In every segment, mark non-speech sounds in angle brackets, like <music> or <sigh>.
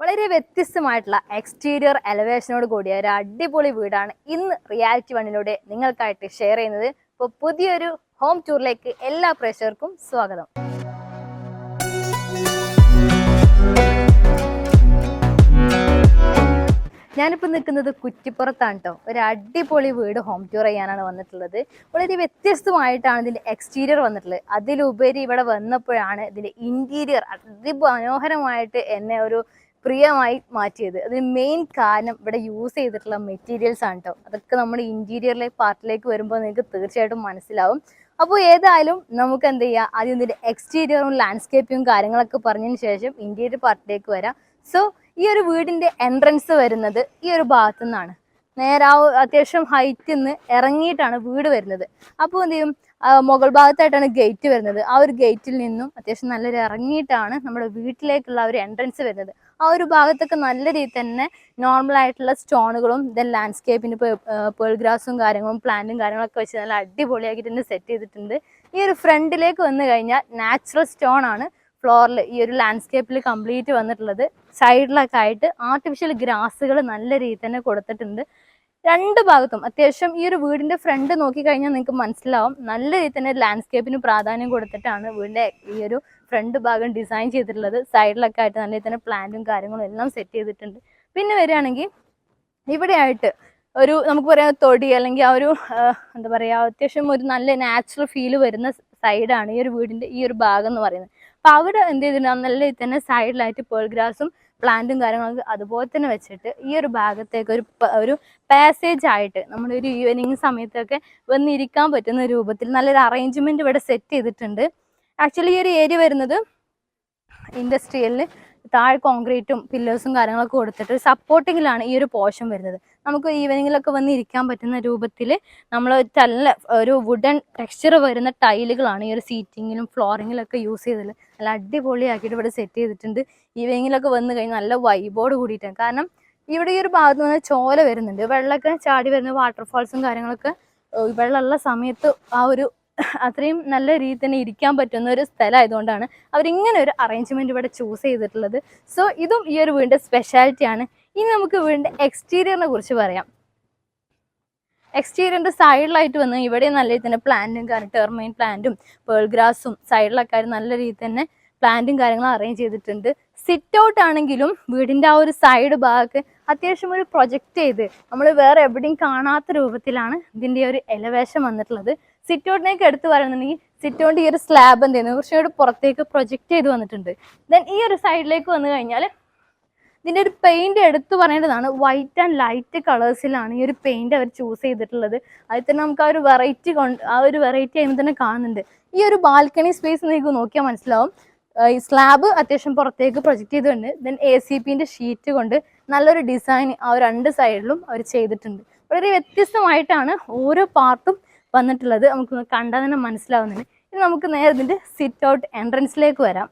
വളരെ വ്യത്യസ്തമായിട്ടുള്ള എക്സ്റ്റീരിയർ എലവേഷനോട് കൂടിയ ഒരു അടിപൊളി വീടാണ് ഇന്ന് റിയാലിറ്റി വണ്ണിലൂടെ നിങ്ങൾക്കായിട്ട് ഷെയർ ചെയ്യുന്നത്. ഇപ്പോൾ പുതിയൊരു ഹോം ടൂറിലേക്ക് എല്ലാ പ്രേക്ഷകർക്കും സ്വാഗതം. ഞാനിപ്പോൾ നിൽക്കുന്നത് കുറ്റിപ്പുറത്താണ് കേട്ടോ ഒരു അടിപൊളി വീട് ഹോം ടൂർ ചെയ്യാനാണ് വന്നിട്ടുള്ളത്. വളരെ വ്യത്യസ്തമായിട്ടാണ് ഇതിന്റെ എക്സ്റ്റീരിയർ വന്നിട്ടുള്ളത്. അതിലുപരി ഇവിടെ വന്നപ്പോഴാണ് ഇതിന്റെ ഇന്റീരിയർ അതിമനോഹരമായിട്ട് എന്നെ ഒരു പ്രിയമായി മാറ്റിയത്. അതിന് മെയിൻ കാരണം ഇവിടെ യൂസ് ചെയ്തിട്ടുള്ള മെറ്റീരിയൽസ് ആണ് കേട്ടോ അതൊക്കെ നമ്മുടെ ഇന്റീരിയറിലെ പാർട്ടിലേക്ക് വരുമ്പോൾ നിങ്ങൾക്ക് തീർച്ചയായിട്ടും മനസ്സിലാവും. അപ്പോൾ ഏതായാലും നമുക്ക് എന്ത് ചെയ്യാം? ആദ്യം ഇതിന്റെ എക്സ്റ്റീരിയറും ലാൻഡ്സ്കേപ്പും കാര്യങ്ങളൊക്കെ പറഞ്ഞതിന് ശേഷം ഇന്റീരിയർ പാർട്ടിലേക്ക് വരാം. സോ ഈ ഒരു വീടിന്റെ എൻട്രൻസ് വരുന്നത് ഈ ഒരു ഭാഗത്തു നിന്നാണ് നേരെ ആ അത്യാവശ്യം ഹൈറ്റിൽ നിന്ന് ഇറങ്ങിയിട്ടാണ് വീട് വരുന്നത്. അപ്പോൾ എന്ത് ചെയ്യും? മുകൾ ഭാഗത്തായിട്ടാണ് ഗേറ്റ് വരുന്നത്. ആ ഒരു ഗേറ്റിൽ നിന്നും അത്യാവശ്യം നല്ലൊരു ഇറങ്ങിയിട്ടാണ് നമ്മുടെ വീട്ടിലേക്കുള്ള ഒരു എൻട്രൻസ് വരുന്നത്. ആ ഒരു ഭാഗത്തൊക്കെ നല്ല രീതിയിൽ തന്നെ നോർമൽ ആയിട്ടുള്ള സ്റ്റോണുകളും ദെൻ ലാൻഡ്സ്കേപ്പിന് പേൾ ഗ്രാസും കാര്യങ്ങളും പ്ലാന്റും കാര്യങ്ങളൊക്കെ വെച്ച് നല്ല അടിപൊളിയാക്കി തന്നെ സെറ്റ് ചെയ്തിട്ടുണ്ട്. ഈ ഒരു ഫ്രണ്ടിലേക്ക് വന്നു കഴിഞ്ഞാൽ നാച്ചുറൽ സ്റ്റോൺ ആണ് ഫ്ലോറിൽ ഈ ഒരു ലാൻഡ്സ്കേപ്പിൽ കംപ്ലീറ്റ് വന്നിട്ടുള്ളത്. സൈഡിലൊക്കെ ആയിട്ട് ആർട്ടിഫിഷ്യൽ ഗ്രാസുകൾ നല്ല രീതിയിൽ തന്നെ കൊടുത്തിട്ടുണ്ട്. രണ്ട് ഭാഗത്തും അത്യാവശ്യം ഈ ഒരു വീടിന്റെ ഫ്രണ്ട് നോക്കിക്കഴിഞ്ഞാൽ നിങ്ങൾക്ക് മനസ്സിലാവും. നല്ല രീതിയിൽ തന്നെ ലാൻഡ്സ്കേപ്പിന് പ്രാധാന്യം കൊടുത്തിട്ടാണ് വീടിന്റെ ഈ ഒരു ഫ്രണ്ട് ഭാഗം ഡിസൈൻ ചെയ്തിട്ടുള്ളത്. സൈഡിലൊക്കെ ആയിട്ട് നല്ല രീതിയിൽ തന്നെ പ്ലാന്റും കാര്യങ്ങളും എല്ലാം സെറ്റ് ചെയ്തിട്ടുണ്ട്. പിന്നെ വരികയാണെങ്കിൽ ഇവിടെയായിട്ട് ഒരു നമുക്ക് പറയാം തൊടി അല്ലെങ്കിൽ ആ ഒരു എന്താ പറയുക അത്യാവശ്യം ഒരു നല്ല നാച്ചുറൽ ഫീൽ വരുന്ന സൈഡാണ് ഈ ഒരു വീടിന്റെ ഈ ഒരു ഭാഗം എന്ന് പറയുന്നത്. അപ്പൊ അവിടെ എന്ത് ചെയ്തിട്ടുണ്ടാവും നല്ല രീതിയിൽ തന്നെ സൈഡിലായിട്ട് പേൾ ഗ്രാസും പ്ലാന്റും കാര്യങ്ങളൊക്കെ അതുപോലെ തന്നെ വെച്ചിട്ട് ഈ ഒരു ഭാഗത്തേക്ക് ഒരു ഒരു പാസേജ് ആയിട്ട് നമ്മുടെ ഒരു ഈവനിങ് സമയത്തൊക്കെ വന്നിരിക്കാൻ പറ്റുന്ന രൂപത്തിൽ നല്ലൊരു അറേഞ്ച്മെന്റ് ഇവിടെ സെറ്റ് ചെയ്തിട്ടുണ്ട്. ആക്ച്വലി ഈ ഒരു ഏരിയ വരുന്നത് ഇൻഡസ്ട്രിയലിൽ താഴെ കോൺക്രീറ്റും പില്ലേഴ്സും കാര്യങ്ങളൊക്കെ കൊടുത്തിട്ട് സപ്പോർട്ടിങ്ങിലാണ് ഈ ഒരു പോർഷൻ വരുന്നത്. നമുക്ക് ഈവനിങ്ങിലൊക്കെ വന്ന് ഇരിക്കാൻ പറ്റുന്ന രൂപത്തിൽ നമ്മൾ നല്ല ഒരു വുഡൻ ടെക്സ്ചർ വരുന്ന ടൈലുകളാണ് ഈ ഒരു സീറ്റിങ്ങിലും ഫ്ലോറിങ്ങിലൊക്കെ യൂസ് ചെയ്തത്. നല്ല അടിപൊളിയാക്കിയിട്ട് ഇവിടെ സെറ്റ് ചെയ്തിട്ടുണ്ട്. ഈവനിങ്ങിലൊക്കെ വന്ന് കഴിഞ്ഞാൽ നല്ല വൈബോട് കൂടിയിട്ടാണ്. കാരണം ഇവിടെ ഈ ഒരു ഭാഗത്ത് നിന്ന് ചോല വരുന്നുണ്ട്. വെള്ളമൊക്കെ ചാടി വരുന്ന വാട്ടർഫാൾസും കാര്യങ്ങളൊക്കെ വെള്ളമുള്ള സമയത്ത് ആ ഒരു <laughs> അത്രയും നല്ല രീതിയിൽ തന്നെ ഇരിക്കാൻ പറ്റുന്ന ഒരു സ്ഥലമായതുകൊണ്ടാണ് അവരിങ്ങനെ ഒരു അറേഞ്ച്മെന്റ് ഇവിടെ ചൂസ് ചെയ്തിട്ടുള്ളത്. സോ ഇതും ഈ ഒരു വീടിന്റെ സ്പെഷ്യാലിറ്റി ആണ്. ഇനി നമുക്ക് വീടിന്റെ എക്സ്റ്റീരിയറിനെ കുറിച്ച് പറയാം. എക്സ്റ്റീരിയറിന്റെ സൈഡിലായിട്ട് വന്ന് ഇവിടെ നല്ല രീതിയിൽ തന്നെ പ്ലാന്റും കാര്യം ടെർമൈൻ പ്ലാന്റും പേൾ ഗ്രാസും സൈഡിലൊക്കെ നല്ല രീതിയിൽ തന്നെ പ്ലാന്റും കാര്യങ്ങളും അറേഞ്ച് ചെയ്തിട്ടുണ്ട്. സിറ്റ് ഔട്ട് ആണെങ്കിലും വീടിന്റെ ആ ഒരു സൈഡ് ഭാഗത്ത് അത്യാവശ്യം ഒരു പ്രൊജക്റ്റ് ചെയ്ത് നമ്മൾ വേറെ എവിടെയും കാണാത്ത രൂപത്തിലാണ് ഇതിന്റെ ഒരു എലവേഷൻ വന്നിട്ടുള്ളത്. സിറ്റ് ഔട്ടിനേക്ക് എടുത്ത് പറയുന്നുണ്ടെങ്കിൽ സിറ്റ് ഔട്ട് ഈ ഒരു സ്ലാബ് എന്ത് ചെയ്യുന്നത് കുറച്ചുകൂടി പുറത്തേക്ക് പ്രൊജക്റ്റ് ചെയ്ത് വന്നിട്ടുണ്ട്. ദെൻ ഈ ഒരു സൈഡിലേക്ക് വന്നു കഴിഞ്ഞാൽ ഇതിന്റെ ഒരു പെയിന്റ് എടുത്തു പറയേണ്ടതാണ്. വൈറ്റ് ആൻഡ് ലൈറ്റ് കളേഴ്സിലാണ് ഈ ഒരു പെയിന്റ് അവർ ചൂസ് ചെയ്തിട്ടുള്ളത്. അതിൽ തന്നെ നമുക്ക് ആ ഒരു വെറൈറ്റി കൊണ്ട് ആ ഒരു വെറൈറ്റി അതിന് തന്നെ കാണുന്നുണ്ട്. ഈ ഒരു ബാൽക്കണി സ്പേസ് നിങ്ങൾക്ക് നോക്കിയാൽ മനസ്സിലാവും. ഈ സ്ലാബ് അത്യാവശ്യം പുറത്തേക്ക് പ്രൊജക്റ്റ് ചെയ്തുകൊണ്ട് ദെൻ എ സി പിന്റെ ഷീറ്റ് കൊണ്ട് നല്ലൊരു ഡിസൈൻ ആ രണ്ട് സൈഡിലും അവർ ചെയ്തിട്ടുണ്ട്. വളരെ വ്യത്യസ്തമായിട്ടാണ് ഓരോ പാർട്ടും വന്നിട്ടുള്ളത്. നമുക്ക് കണ്ടാൽ തന്നെ മനസ്സിലാവുന്നുണ്ട്. ഇനി നമുക്ക് നേരെ ഇതിന്റെ സിറ്റ് ഔട്ട് എൻട്രൻസിലേക്ക് വരാം.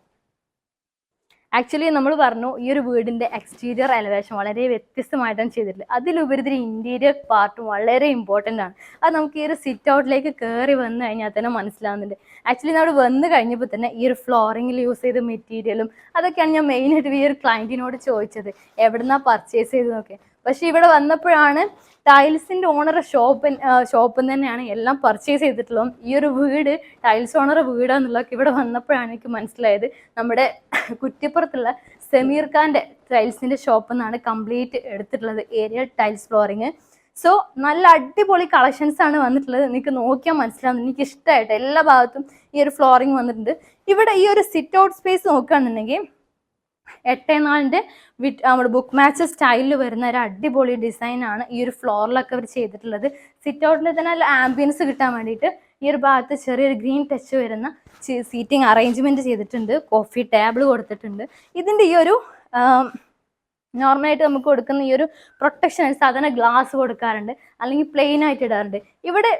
ആക്ച്വലി നമ്മൾ പറഞ്ഞു ഈ ഒരു വീടിന്റെ എക്സ്റ്റീരിയർ എലവേഷൻ വളരെ വ്യത്യസ്തമായിട്ടാണ് ചെയ്തിട്ടുള്ളത്. അതിലുപരി ഇതിന്റെ ഇന്റീരിയർ പാർട്ട് വളരെ ഇമ്പോർട്ടന്റ് ആണ്. അത് നമുക്ക് ഈ ഒരു സിറ്റ് ഔട്ടിലേക്ക് കയറി വന്നു കഴിഞ്ഞാൽ തന്നെ മനസ്സിലാവുന്നുണ്ട്. ആക്ച്വലി നമ്മൾ വന്നു കഴിഞ്ഞപ്പോൾ തന്നെ ഈ ഒരു ഫ്ലോറിങ്ങിൽ യൂസ് ചെയ്ത മെറ്റീരിയലും അതൊക്കെയാണ് ഞാൻ മെയിനായിട്ട് ഈ ഒരു ക്ലയന്റിനോട് ചോദിച്ചത്. എവിടെന്നാ പർച്ചേസ് ചെയ്തതൊക്കെ പക്ഷേ ഇവിടെ വന്നപ്പോഴാണ് ടൈൽസിന്റെ ഓണർ ഷോപ്പ് ഷോപ്പിൽ നിന്ന് തന്നെയാണ് എല്ലാം പർച്ചേസ് ചെയ്തിട്ടുള്ളതും. ഈ ഒരു വീട് ടൈൽസ് ഓണർ വീടാന്നുള്ളതൊക്കെ ഇവിടെ വന്നപ്പോഴാണ് എനിക്ക് മനസ്സിലായത്. നമ്മുടെ കുറ്റിപ്പുറത്തുള്ള സമീർ ഖാന്റെ ടൈൽസിന്റെ ഷോപ്പിൽ നിന്നാണ് കംപ്ലീറ്റ് എടുത്തിട്ടുള്ളത് ഏരിയ ടൈൽസ് ഫ്ലോറിങ്. സോ നല്ല അടിപൊളി കളക്ഷൻസ് ആണ് വന്നിട്ടുള്ളത്. നിങ്ങൾക്ക് നോക്കിയാൽ മനസ്സിലാവും. എനിക്ക് ഇഷ്ടമായിട്ട് എല്ലാ ഭാഗത്തും ഈ ഒരു ഫ്ലോറിങ് വന്നിട്ടുണ്ട്. ഇവിടെ ഈ ഒരു സിറ്റ് ഔട്ട് സ്പേസ് നോക്കുകയാണെന്നുണ്ടെങ്കിൽ എട്ട് നാലിന്റെ വിറ്റ് നമ്മുടെ ബുക്ക് മാച്ച് സ്റ്റൈലിൽ വരുന്ന ഒരു അടിപൊളി ഡിസൈനാണ് ഈ ഒരു ഫ്ലോറിലൊക്കെ അവർ ചെയ്തിട്ടുള്ളത്. സിറ്റ് ഔട്ടിന്റെ തന്നെ നല്ല ആംബിയൻസ് കിട്ടാൻ വേണ്ടിയിട്ട് ഈ ഒരു ഭാഗത്ത് ചെറിയൊരു ഗ്രീൻ ടച്ച് വരുന്ന സീറ്റിംഗ് അറേഞ്ച്മെന്റ് ചെയ്തിട്ടുണ്ട്. കോഫി ടേബിൾ കൊടുത്തിട്ടുണ്ട്. ഇതിന്റെ ഈ ഒരു നോർമലായിട്ട് നമുക്ക് കൊടുക്കുന്ന ഈ ഒരു പ്രൊട്ടക്ഷൻ സാധാരണ ഗ്ലാസ് കൊടുക്കാറുണ്ട്. അല്ലെങ്കിൽ പ്ലെയിൻ ആയിട്ട് ഇടാറുണ്ട്. ഇവിടെ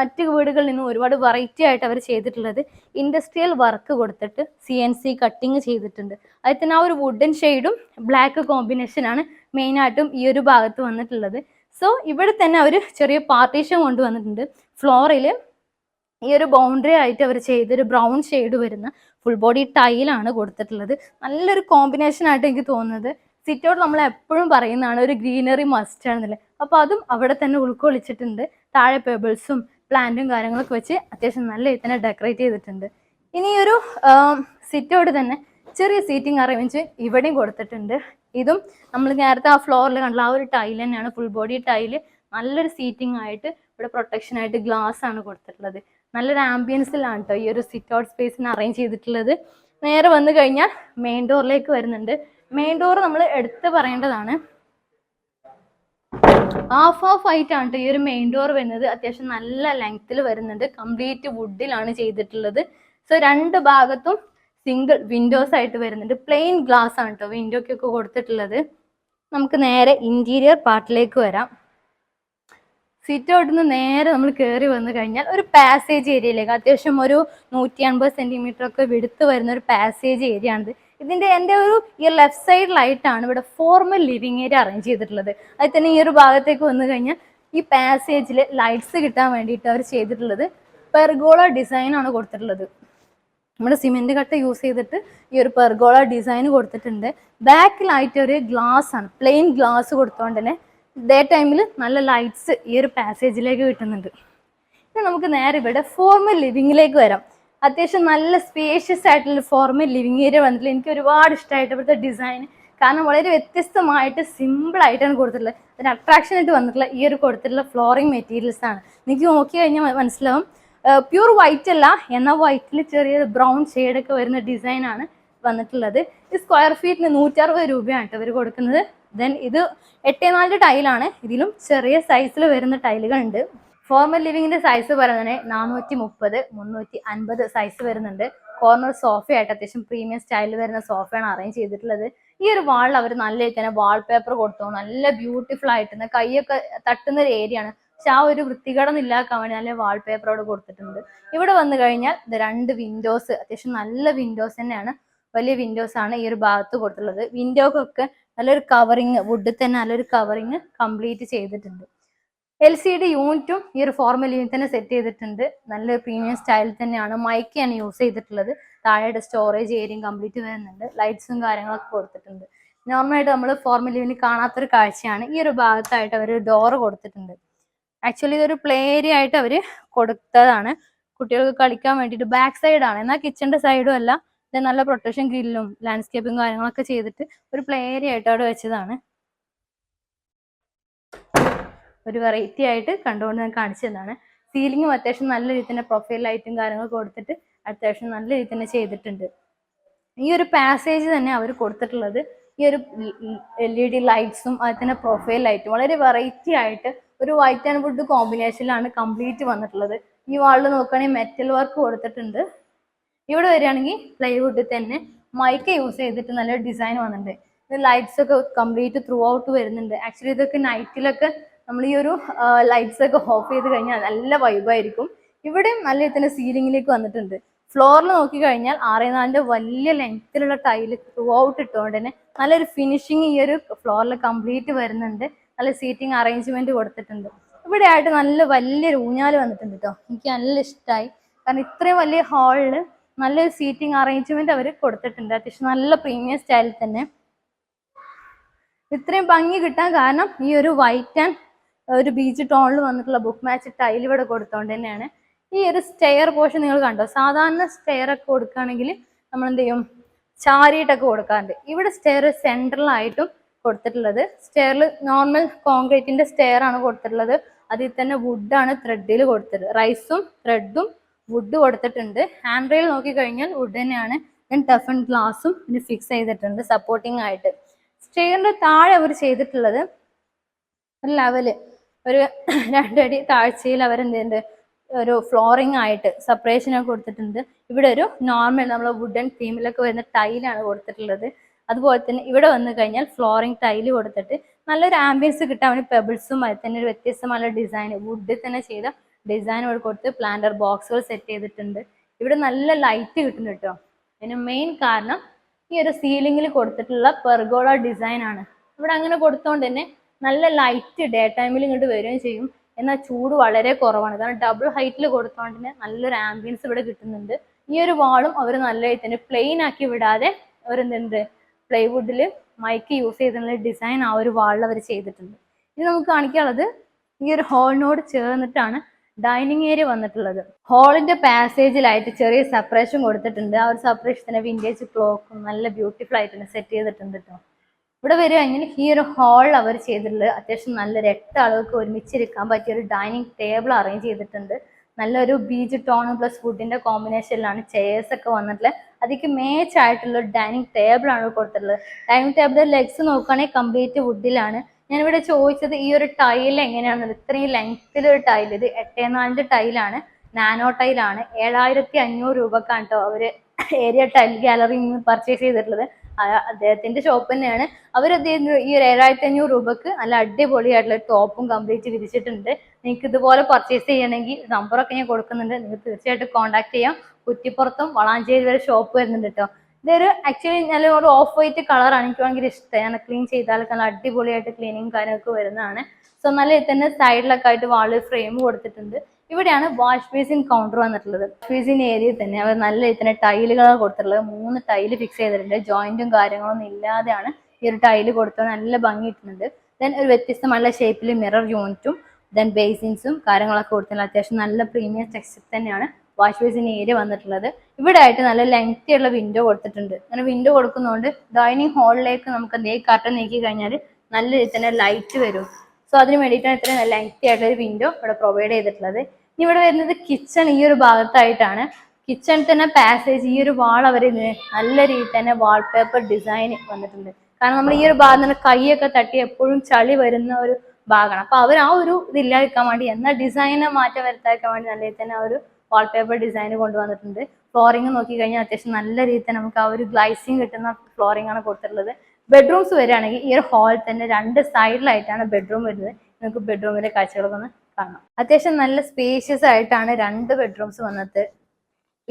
മറ്റു വീടുകളിൽ നിന്നും ഒരുപാട് വെറൈറ്റി ആയിട്ട് അവർ ചെയ്തിട്ടുള്ളത് ഇൻഡസ്ട്രിയൽ വർക്ക് കൊടുത്തിട്ട് സി എൻ സി കട്ടിങ് ചെയ്തിട്ടുണ്ട്. അതിൽ തന്നെ ആ ഒരു വുഡൻ ഷെയ്ഡും ബ്ലാക്ക് കോമ്പിനേഷനാണ് മെയിനായിട്ടും ഈ ഒരു ഭാഗത്ത് വന്നിട്ടുള്ളത്. സോ ഇവിടെ തന്നെ അവർ ചെറിയ പാർട്ടീഷൻ കൊണ്ടുവന്നിട്ടുണ്ട്. ഫ്ലോറിൽ ഈ ഒരു ബൗണ്ടറി ആയിട്ട് അവർ ചെയ്തൊരു ബ്രൗൺ ഷെയ്ഡ് വരുന്ന ഫുൾ ബോഡി ടൈലാണ് കൊടുത്തിട്ടുള്ളത്. നല്ലൊരു കോമ്പിനേഷൻ ആയിട്ട് എനിക്ക് തോന്നുന്നത്. സിറ്റ് നമ്മൾ എപ്പോഴും പറയുന്നതാണ് ഒരു ഗ്രീനറി മസ്റ്റ് ആണെന്നല്ലേ. അപ്പോൾ അതും അവിടെ തന്നെ ഉൾക്കൊള്ളിച്ചിട്ടുണ്ട്. താഴെ പെബിൾസും പ്ലാന്റും കാര്യങ്ങളൊക്കെ വെച്ച് അത്യാവശ്യം നല്ല രീതിയിൽ തന്നെ ഡെക്കറേറ്റ് ചെയ്തിട്ടുണ്ട്. ഇനി ഒരു സിറ്റ് തന്നെ ചെറിയ സീറ്റിംഗ് അറേഞ്ച് ഇവിടെയും കൊടുത്തിട്ടുണ്ട്. ഇതും നമ്മൾ നേരത്തെ ആ ഫ്ലോറിൽ കണ്ടുള്ള ആ ഒരു ടൈൽ തന്നെയാണ്. ഫുൾ ബോഡി ടൈൽ നല്ലൊരു സീറ്റിംഗ് ആയിട്ട് ഇവിടെ പ്രൊട്ടക്ഷൻ ആയിട്ട് ഗ്ലാസ് ആണ് കൊടുത്തിട്ടുള്ളത്. നല്ലൊരു ആംബിയൻസിലാണ് കേട്ടോ ഈ ഒരു സിറ്റ് ഔട്ട് സ്പേസിന് അറേഞ്ച് ചെയ്തിട്ടുള്ളത്. നേരെ വന്നു കഴിഞ്ഞാൽ മെയിൻ ഡോറിലേക്ക് വരുന്നുണ്ട്. മെയിൻ ഡോർ നമ്മൾ എടുത്ത് പറയേണ്ടതാണ്. ഹാഫ് ഹാഫ് ട്ടോ ഈ ഒരു മെയിൻ ഡോർ വരുന്നത്. അത്യാവശ്യം നല്ല ലെങ്ത്തിൽ വരുന്നുണ്ട്. കംപ്ലീറ്റ് വുഡിലാണ് ചെയ്തിട്ടുള്ളത്. സോ രണ്ട് ഭാഗത്തും സിംഗിൾ വിൻഡോസ് ആയിട്ട് വരുന്നുണ്ട്. പ്ലെയിൻ ഗ്ലാസ് ആണ് കേട്ടോ വിൻഡോക്കൊക്കെ കൊടുത്തിട്ടുള്ളത്. നമുക്ക് നേരെ ഇന്റീരിയർ പാർട്ടിലേക്ക് വരാം. സിറ്റ് ഔട്ട് നിന്ന് നേരെ നമ്മൾ കയറി വന്നു കഴിഞ്ഞാൽ ഒരു പാസേജ് ഏരിയയിലേക്ക് അത്യാവശ്യം ഒരു നൂറ്റി അൻപത് സെന്റിമീറ്റർ ഒക്കെ വിടുത്ത് വരുന്ന ഒരു പാസേജ് ഏരിയ ആണിത്. ഇതിന്റെ എന്റെ ഒരു ഈ ലെഫ്റ്റ് സൈഡിലായിട്ടാണ് ഇവിടെ ഫോർമൽ ലിവിങ് ഏരിയ അറേഞ്ച് ചെയ്തിട്ടുള്ളത്. അതിൽ തന്നെ ഈ ഒരു ഭാഗത്തേക്ക് വന്നു കഴിഞ്ഞാൽ ഈ പാസേജിൽ ലൈറ്റ്സ് കിട്ടാൻ വേണ്ടിയിട്ട് അവർ ചെയ്തിട്ടുള്ളത് പെർഗോള ഡിസൈനാണ് കൊടുത്തിട്ടുള്ളത്. നമ്മുടെ സിമെന്റ് കട്ട യൂസ് ചെയ്തിട്ട് ഈ ഒരു പെർഗോള ഡിസൈൻ കൊടുത്തിട്ടുണ്ട്. ബാക്കിലായിട്ട് ഒരു ഗ്ലാസ് ആണ് പ്ലെയിൻ ഗ്ലാസ് കൊടുത്തോണ്ട് തന്നെ ഡേ ടൈമിൽ നല്ല ലൈറ്റ്സ് ഈ ഒരു പാസേജിലേക്ക് കിട്ടുന്നുണ്ട്. ഇനി നമുക്ക് നേരെ ഇവിടെ ഫോർമൽ ലിവിങ്ങിലേക്ക് വരാം. അത്യാവശ്യം നല്ല സ്പേഷ്യസ് ആയിട്ടുള്ള ഫോർമൽ ലിവിങ് ഏരിയ വന്നിട്ടുള്ള എനിക്ക് ഒരുപാട് ഇഷ്ടമായിട്ട് ഇവിടുത്തെ ഡിസൈൻ കാരണം വളരെ വ്യത്യസ്തമായിട്ട് സിമ്പിൾ ആയിട്ടാണ് കൊടുത്തിട്ടുള്ളത്. അതിന് അട്രാക്ഷൻ ആയിട്ട് വന്നിട്ടുള്ള ഈ ഒരു കൊടുത്തിട്ടുള്ള ഫ്ലോറിംഗ് മെറ്റീരിയൽസ് ആണ്. നിങ്ങൾക്ക് നോക്കി കഴിഞ്ഞാൽ മനസ്സിലാവും. പ്യൂർ വൈറ്റ് അല്ല എന്നാൽ വൈറ്റിൽ ചെറിയ ബ്രൗൺ ഒക്കെ വരുന്ന ഡിസൈൻ ആണ് വന്നിട്ടുള്ളത്. ഈ സ്ക്വയർ ഫീറ്റിന് നൂറ്ററുപത് രൂപയാണ് ഇവർ കൊടുക്കുന്നത്. ദെൻ ഇത് എട്ടേ നാലിന്റെ ടൈലാണ് ഇതിലും ചെറിയ സൈസിൽ വരുന്ന ടൈലുകൾ ഉണ്ട് ഫോർമൽ ലിവിങ്ങിന്റെ സൈസ് പറയുന്നത് നാനൂറ്റി മുപ്പത് മുന്നൂറ്റി അൻപത് സൈസ് വരുന്നുണ്ട് കോർണർ സോഫയായിട്ട് അത്യാവശ്യം പ്രീമിയം സ്റ്റൈലിൽ വരുന്ന സോഫയാണ് അറേഞ്ച് ചെയ്തിട്ടുള്ളത്. ഈ ഒരു വാളിൽ അവർ നല്ല രീതിയിൽ തന്നെ വാൾപേപ്പർ കൊടുത്തു. നല്ല ബ്യൂട്ടിഫുൾ ആയിട്ട് കൈയൊക്കെ തട്ടുന്ന ഒരു ഏരിയ ആണ്. പക്ഷെ ആ ഒരു വൃത്തികേടൊന്നും ഇല്ലാക്കാൻ വേണ്ടി നല്ല വാൾപേപ്പറോട് കൊടുത്തിട്ടുണ്ട്. ഇവിടെ വന്നു കഴിഞ്ഞാൽ ഇത് രണ്ട് വിൻഡോസ് അത്യാവശ്യം നല്ല വിൻഡോസ് തന്നെയാണ്. വലിയ വിൻഡോസ് ആണ് ഈ ഒരു ഭാഗത്ത് കൊടുത്തിട്ടുള്ളത്. വിൻഡോക്കൊക്കെ നല്ലൊരു കവറിങ് വുഡിൽ തന്നെ നല്ലൊരു കവറിങ് കംപ്ലീറ്റ് ചെയ്തിട്ടുണ്ട്. എൽ സി ഡി യൂണിറ്റും ഈ ഒരു ഫോർമൽ യൂണിറ്റ് തന്നെ സെറ്റ് ചെയ്തിട്ടുണ്ട്. നല്ല പ്രീമിയം സ്റ്റൈൽ തന്നെയാണ്. മൈക്കാണ് യൂസ് ചെയ്തിട്ടുള്ളത്. താഴെയുടെ സ്റ്റോറേജ് ഏരിയയും കംപ്ലീറ്റ് വരുന്നുണ്ട്. ലൈറ്റ്സും കാര്യങ്ങളൊക്കെ കൊടുത്തിട്ടുണ്ട്. നോർമലായിട്ട് നമ്മൾ ഫോർമൽ യൂണിറ്റ് കാണാത്തൊരു കാഴ്ചയാണ്. ഈ ഒരു ഭാഗത്തായിട്ട് അവർ ഡോർ കൊടുത്തിട്ടുണ്ട്. ആക്ച്വലി ഇതൊരു പ്ലേ ഏരിയ ആയിട്ട് അവർ കൊടുത്തതാണ്. കുട്ടികൾക്ക് കളിക്കാൻ വേണ്ടിയിട്ട് ബാക്ക് സൈഡാണ് എന്നാൽ കിച്ചണിന്റെ സൈഡും അല്ല. നല്ല പ്രൊട്ടക്ഷൻ ഗ്രില്ലും ലാൻഡ്സ്കേപ്പും കാര്യങ്ങളൊക്കെ ചെയ്തിട്ട് ഒരു പ്ലേ ഏരിയ ആയിട്ട് അവിടെ വെച്ചതാണ്. ഒരു വെറൈറ്റി ആയിട്ട് കണ്ടുകൊണ്ട് ഞാൻ കാണിച്ചു തന്നതാണ് സീലിങ്ങും അത്യാവശ്യം നല്ല രീതി തന്നെ പ്രൊഫൈൽ ലൈറ്റും കാര്യങ്ങളൊക്കെ കൊടുത്തിട്ട് അത്യാവശ്യം നല്ല രീതി തന്നെ ചെയ്തിട്ടുണ്ട്. ഈ ഒരു പാസേജ് തന്നെ അവർ കൊടുത്തിട്ടുള്ളത് ഈ ഒരു എൽ ഇ ഡി ലൈറ്റ്സും അതിൽ തന്നെ പ്രൊഫൈൽ ലൈറ്റും വളരെ വെറൈറ്റി ആയിട്ട് ഒരു വൈറ്റ് ആൻഡ് വുഡ് കോമ്പിനേഷനിലാണ് കംപ്ലീറ്റ് വന്നിട്ടുള്ളത്. ഈ വാളിൽ നോക്കുകയാണെങ്കിൽ മെറ്റൽ വർക്ക് കൊടുത്തിട്ടുണ്ട്. ഇവിടെ വരികയാണെങ്കിൽ പ്ലൈവുഡിൽ തന്നെ മൈക്ക യൂസ് ചെയ്തിട്ട് നല്ല ഡിസൈൻ വന്നിട്ടുണ്ട്. ലൈറ്റ്സ് ഒക്കെ കംപ്ലീറ്റ് ത്രൂ ഔട്ട് വരുന്നുണ്ട്. ആക്ച്വലി ഇതൊക്കെ നൈറ്റിലൊക്കെ നമ്മൾ ഈ ഒരു ലൈറ്റ്സ് ഒക്കെ ഓഫ് ചെയ്ത് കഴിഞ്ഞാൽ നല്ല വൈബായിരിക്കും ഇവിടെയും നല്ല ഇതിന്റെ സീലിംഗിലേക്ക് വന്നിട്ടുണ്ട്. ഫ്ലോറിൽ നോക്കി കഴിഞ്ഞാൽ ആറേ നാലിന്റെ വലിയ ലെങ്ത്തിലുള്ള ടൈൽ ത്രൂ ഔട്ട് ഇട്ടുകൊണ്ട് തന്നെ നല്ലൊരു ഫിനിഷിങ് ഈ ഒരു ഫ്ലോറിൽ കംപ്ലീറ്റ് വരുന്നുണ്ട്. നല്ല സീറ്റിംഗ് അറേഞ്ച്മെന്റ് കൊടുത്തിട്ടുണ്ട്. ഇവിടെ ആയിട്ട് നല്ല വലിയൊരു ഊഞ്ഞാൽ വന്നിട്ടുണ്ട് കേട്ടോ എനിക്ക് നല്ല ഇഷ്ടമായി കാരണം ഇത്രയും വലിയ ഹാളിൽ നല്ലൊരു സീറ്റിംഗ് അറേഞ്ച്മെന്റ് അവർ കൊടുത്തിട്ടുണ്ട്. അത്യാവശ്യം നല്ല പ്രീമിയം സ്റ്റൈലിൽ തന്നെ. ഇത്രയും ഭംഗി കിട്ടാൻ കാരണം ഈ ഒരു വൈറ്റ് ആൻഡ് ഒരു ബീച്ച് ടോണിൽ വന്നിട്ടുള്ള ബുക്ക് മാച്ച് ടൈൽ ഇവിടെ കൊടുത്തോണ്ട് തന്നെയാണ്. ഈ ഒരു സ്റ്റെയർ പോർഷൻ നിങ്ങൾ കണ്ടോ? സാധാരണ സ്റ്റെയർ ഒക്കെ കൊടുക്കുകയാണെങ്കിൽ നമ്മൾ എന്ത് ചെയ്യും? ചാരിയിട്ടൊക്കെ കൊടുക്കാറുണ്ട്. ഇവിടെ സ്റ്റെയർ സെൻട്രലായിട്ടും കൊടുത്തിട്ടുള്ളത്. സ്റ്റെയറിൽ നോർമൽ കോൺക്രീറ്റിന്റെ സ്റ്റെയർ ആണ് കൊടുത്തിട്ടുള്ളത്. അതിൽ തന്നെ വുഡാണ് ത്രെഡിൽ കൊടുത്തത് റൈസും ത്രെഡും വുഡ് കൊടുത്തിട്ടുണ്ട്. ഹാൻഡ് റെയിൽ നോക്കി കഴിഞ്ഞാൽ വുഡ് തന്നെയാണ് ദെൻ ആൻഡ് ഗ്ലാസും ഇതിന് ഫിക്സ് ചെയ്തിട്ടുണ്ട് സപ്പോർട്ടിംഗ് ആയിട്ട്. സ്റ്റെയറിന്റെ താഴെ അവർ ചെയ്തിട്ടുള്ളത് ഒരു ലെവൽ ഒരു <clears throat> രണ്ടടി താഴ്ചയിൽ ചെയ്യുന്നുണ്ട്? ഒരു ഫ്ലോറിംഗ് ആയിട്ട് സെപ്പറേഷൻ ഒക്കെ കൊടുത്തിട്ടുണ്ട്. ഇവിടെ ഒരു നോർമൽ നമ്മൾ വുഡൻ തീമിലൊക്കെ വരുന്ന ടൈലാണ് കൊടുത്തിട്ടുള്ളത്. അതുപോലെ തന്നെ ഇവിടെ വന്നു കഴിഞ്ഞാൽ ഫ്ലോറിംഗ് ടൈൽ കൊടുത്തിട്ട് നല്ലൊരു ആംബിയൻസ് കിട്ടാൻ വേണ്ടി പെബിൾസും അതിൽ തന്നെ ഒരു വ്യത്യസ്തമായ ഡിസൈൻ വുഡിൽ തന്നെ ചെയ്ത ഡിസൈൻ കൊടുത്ത് പ്ലാന്റർ ബോക്സുകൾ സെറ്റ് ചെയ്തിട്ടുണ്ട്. ഇവിടെ നല്ല ലൈറ്റ് കിട്ടുന്നുണ്ട് കേട്ടോ. അതിന് മെയിൻ കാരണം ഈ ഒരു സീലിംഗിൽ കൊടുത്തിട്ടുള്ള പെർഗോള ഡിസൈൻ ആണ്. ഇവിടെ അങ്ങനെ കൊടുത്തോണ്ട് തന്നെ നല്ല ലൈറ്റ് ഡേ ടൈമിൽ ഇങ്ങോട്ട് വരികയും ചെയ്യും. എന്നാൽ ചൂട് വളരെ കുറവാണ്. കാരണം ഡബിൾ ഹൈറ്റിൽ കൊടുത്തോണ്ട് തന്നെ നല്ലൊരു ആംബിയൻസ് ഇവിടെ കിട്ടുന്നുണ്ട്. ഈ ഒരു വാളും അവർ നല്ല തന്നെ പ്ലെയിൻ ആക്കി വിടാതെ അവരെന്തുണ്ട് പ്ലൈവുഡിൽ മൈക്ക് യൂസ് ചെയ്തിട്ടുള്ള ഡിസൈൻ ആ ഒരു വാളിൽ അവർ ചെയ്തിട്ടുണ്ട്. ഇനി നമുക്ക് കാണിക്കാനുള്ളത് ഈ ഒരു ഹോളിനോട് ചേർന്നിട്ടാണ് ഡൈനിങ് ഏരിയ വന്നിട്ടുള്ളത്. ഹോളിന്റെ പാസേജിലായിട്ട് ചെറിയ സെപ്പറേഷൻ കൊടുത്തിട്ടുണ്ട്. ആ ഒരു സെപ്പറേഷത്തിന് വിന്റേജ് ക്ലോക്കും നല്ല ബ്യൂട്ടിഫുൾ ആയിട്ട് സെറ്റ് ചെയ്തിട്ടുണ്ട് കേട്ടോ ഇവിടെ വരികയാണെങ്കിൽ ഈ ഒരു ഹാൾ അവർ ചെയ്തിട്ടുള്ളത് അത്യാവശ്യം നല്ലൊരു എട്ട് ആളുകൾക്ക് ഒരുമിച്ചിരിക്കാൻ പറ്റിയ ഒരു ഡൈനിങ് ടേബിൾ അറേഞ്ച് ചെയ്തിട്ടുണ്ട്. നല്ലൊരു ബീച്ച് ടോൺ പ്ലസ് ഫുഡിന്റെ കോമ്പിനേഷനിലാണ് ചെയർസ് ഒക്കെ വന്നിട്ടുള്ളത്. അതിക്ക് മേച്ച് ആയിട്ടുള്ള ഡൈനിങ് ആണ് കൊടുത്തിട്ടുള്ളത്. ഡൈനിങ് ടേബിളിന്റെ ലെഗ്സ് നോക്കുകയാണെങ്കിൽ കംപ്ലീറ്റ് വുഡിലാണ് ഞാനിവിടെ ചോദിച്ചത് ഈ ഒരു ടൈൽ എങ്ങനെയാണെന്നുള്ളത് ഇത്രയും ലെങ്ത്തിൽ ഒരു ടൈൽ ഇത് എട്ടേ നാലിന്റെ ടൈലാണ് നാനോ ടൈലാണ് ഏഴായിരത്തി അഞ്ഞൂറ് രൂപക്കാണ് കേട്ടോ അവർ ഏരിയ ടൈൽ ഗാലറി പർച്ചേസ് ചെയ്തിട്ടുള്ളത്. അദ്ദേഹത്തിന്റെ ഷോപ്പ് തന്നെയാണ്. അവർ ഈ ഒരു ഏഴായിരത്തി അഞ്ഞൂറ് രൂപക്ക് നല്ല അടിപൊളിയായിട്ടുള്ള ടോപ്പും കംപ്ലീറ്റ് വിരിച്ചിട്ടുണ്ട്. നിങ്ങൾക്ക് ഇതുപോലെ പർച്ചേസ് ചെയ്യണമെങ്കിൽ നമ്പറൊക്കെ ഞാൻ കൊടുക്കുന്നുണ്ട്. നിങ്ങൾക്ക് തീർച്ചയായിട്ടും കോൺടാക്ട് ചെയ്യാം. കുറ്റിപ്പുറത്തും വളാഞ്ചേരി വരെ ഷോപ്പ് വരുന്നുണ്ട് കേട്ടോ ഇതൊരു ആക്ച്വലി നല്ല ഒരു ഓഫ് വൈറ്റ് കളറാണ് എനിക്ക് ഭയങ്കര ഇഷ്ടമാണ് ക്ലീൻ ചെയ്താൽ നല്ല അടിപൊളിയായിട്ട് ക്ലീനിങ് കാര്യമൊക്കെ വരുന്നതാണ്. സോ നല്ല തന്നെ സൈഡിലൊക്കെ ആയിട്ട് വാൾ ഫ്രെയിം കൊടുത്തിട്ടുണ്ട്. ഇവിടെയാണ് വാഷ് ബേസിൻ കൗണ്ടർ വന്നിട്ടുള്ളത്. വാഷ് ബേസിൻ ഏരിയയിൽ തന്നെ അവർ നല്ല ഇതിന് ടൈലുകളാണ് കൊടുത്തിട്ടുള്ളത്. മൂന്ന് ടൈൽ ഫിക്സ് ചെയ്തിട്ടുണ്ട്. ജോയിന്റും കാര്യങ്ങളൊന്നും ഇല്ലാതെയാണ് ഈ ഒരു ടൈൽ കൊടുത്തത്. നല്ല ഭംഗി ഇട്ടിട്ടുണ്ട് ദെൻ ഒരു വ്യത്യസ്തമായ ഷേപ്പിൽ മിറർ യൂണിറ്റും ദെൻ ബേസിൻസും കാര്യങ്ങളൊക്കെ കൊടുത്തിട്ടുണ്ട്. അത്യാവശ്യം നല്ല പ്രീമിയം ടെക്സ്ചർ തന്നെയാണ് വാഷ് ബേസിൻ ഏരിയ വന്നിട്ടുള്ളത്. ഇവിടെ ആയിട്ട് നല്ല ലെങ്തി ഉള്ള വിൻഡോ കൊടുത്തിട്ടുണ്ട്. അങ്ങനെ വിൻഡോ കൊടുക്കുന്നതുകൊണ്ട് ഡൈനിങ് ഹാളിലേക്ക് നമുക്ക് എന്തേ കർട്ടൻ നീക്കി കഴിഞ്ഞാൽ നല്ല രീതിയിൽ തന്നെ ലൈറ്റ് വരും. സോ അതിന് വേണ്ടിയിട്ടാണ് ഇത്രയും ലെങ്തി ആയിട്ടുള്ള ഒരു വിൻഡോ ഇവിടെ പ്രൊവൈഡ് ചെയ്തിട്ടുള്ളത്. ഇവിടെ വരുന്നത് കിച്ചൺ ഈ ഒരു ഭാഗത്തായിട്ടാണ്. കിച്ചൺ തന്നെ പാസേജ് ഈ ഒരു വാൾ അവർ നല്ല രീതിയിൽ തന്നെ വാൾപേപ്പർ ഡിസൈൻ വന്നിട്ടുണ്ട്. കാരണം നമ്മൾ ഈ ഒരു ഭാഗം തന്നെ കൈയൊക്കെ തട്ടി എപ്പോഴും ചളി വരുന്ന ഒരു ഭാഗമാണ്. അപ്പൊ അവർ ആ ഒരു ഇതില്ലാതിരിക്കാൻ വേണ്ടി എന്നാൽ ഡിസൈനെ മാറ്റം വരുത്താതിരിക്കാൻ വേണ്ടി നല്ല രീതിയിൽ തന്നെ ആ ഒരു വാൾപേപ്പർ ഡിസൈൻ കൊണ്ടുവന്നിട്ടുണ്ട്. ഫ്ലോറിംഗ് നോക്കി കഴിഞ്ഞാൽ അത്യാവശ്യം നല്ല രീതിയിൽ തന്നെ നമുക്ക് ആ ഒരു ഗ്ലൈസിങ് കിട്ടുന്ന ഫ്ലോറിംഗ് ആണ് കൊടുത്തിട്ടുള്ളത്. ബെഡ്റൂംസ് വരികയാണെങ്കിൽ ഈ ഒരു ഹാളിൽ തന്നെ രണ്ട് സൈഡിലായിട്ടാണ് ബെഡ്റൂം വരുന്നത്. നമുക്ക് ബെഡ്റൂമിലെ കാഴ്ചകളൊക്കെ ഒന്ന് കാണാം. അത്യാവശ്യം നല്ല സ്പേഷ്യസ് ആയിട്ടാണ് രണ്ട് ബെഡ്റൂംസ് വന്നത്.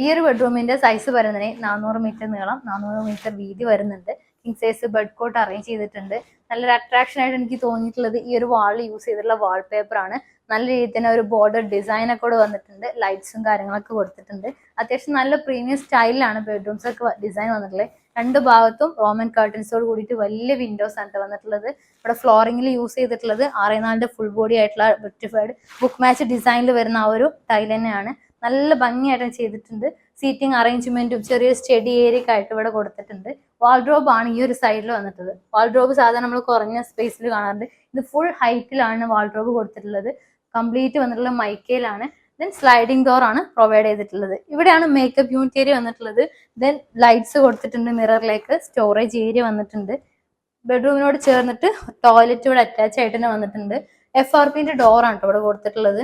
ഈ ഒരു ബെഡ്റൂമിന്റെ സൈസ് വരുന്നതിന് നാനൂറ് മീറ്റർ നീളം നാനൂറ് മീറ്റർ വീതി വരുന്നുണ്ട്. King size bed cot arrange ചെയ്തിട്ടുണ്ട്. നല്ലൊരു അട്രാക്ഷൻ ആയിട്ട് എനിക്ക് തോന്നിയിട്ടുള്ളത് ഈ ഒരു വാൾ യൂസ് ചെയ്തിട്ടുള്ള വാൾപേപ്പർ ആണ്. നല്ല രീതിയിൽ തന്നെ ഒരു ബോർഡർ ഡിസൈൻ ഒക്കെ കൂടെ വന്നിട്ടുണ്ട്. ലൈറ്റ്സും കാര്യങ്ങളൊക്കെ കൊടുത്തിട്ടുണ്ട്. അത്യാവശ്യം നല്ല പ്രീമിയം സ്റ്റൈലിലാണ് ബെഡ്റൂംസ് ഒക്കെ ഡിസൈൻ വന്നിട്ടുള്ളത്. രണ്ട് ഭാഗത്തും റോമൻ കർട്ടൻസോട് കൂടിയിട്ട് വലിയ വിൻഡോസ് ആണ് ട്ടോ വന്നിട്ടുള്ളത്. ഇവിടെ ഫ്ലോറിംഗിൽ യൂസ് ചെയ്തിട്ടുള്ളത് ആറേനാളിന്റെ ഫുൾ ബോഡി ആയിട്ടുള്ള ബ്രിറ്റിഫൈഡ് ബുക്ക് മാച്ച് ഡിസൈനിൽ വരുന്ന ആ ഒരു ടൈൽ തന്നെയാണ്. നല്ല ഭംഗിയായിട്ട് ചെയ്തിട്ടുണ്ട്. സീറ്റിംഗ് അറേഞ്ച്മെന്റും ചെറിയ സ്റ്റഡി ഏരിയ ആയിട്ട് ഇവിടെ കൊടുത്തിട്ടുണ്ട്. വാൾഡ്രോബ് ആണ് ഈ ഒരു സൈഡിൽ വന്നിട്ടുള്ളത്. വാൾഡ്രോബ് സാധാരണ നമ്മൾ കുറഞ്ഞ സ്പേസിൽ കാണാറുണ്ട്. ഇത് ഫുൾ ഹൈറ്റിലാണ് വാൾഡ്രോബ് കൊടുത്തിട്ടുള്ളത്. കംപ്ലീറ്റ് വന്നിട്ടുള്ള മൈക്കയിലാണ് ദെൻ സ്ലൈഡിംഗ് ഡോർ ആണ് പ്രൊവൈഡ് ചെയ്തിട്ടുള്ളത്. ഇവിടെയാണ് മേക്കപ്പ് യൂണിറ്റ് ഏരിയ വന്നിട്ടുള്ളത്. ദെൻ ലൈറ്റ്സ് കൊടുത്തിട്ടുണ്ട് മിററിലേക്ക് സ്റ്റോറേജ് ഏരിയ വന്നിട്ടുണ്ട്. ബെഡ്റൂമിനോട് ചേർന്നിട്ട് ടോയ്ലറ്റ് ഇവിടെ അറ്റാച്ച് ആയിട്ട് തന്നെ വന്നിട്ടുണ്ട്. എഫ് ആർ പിന്റെ ഡോർ ആണ് ഇവിടെ കൊടുത്തിട്ടുള്ളത്.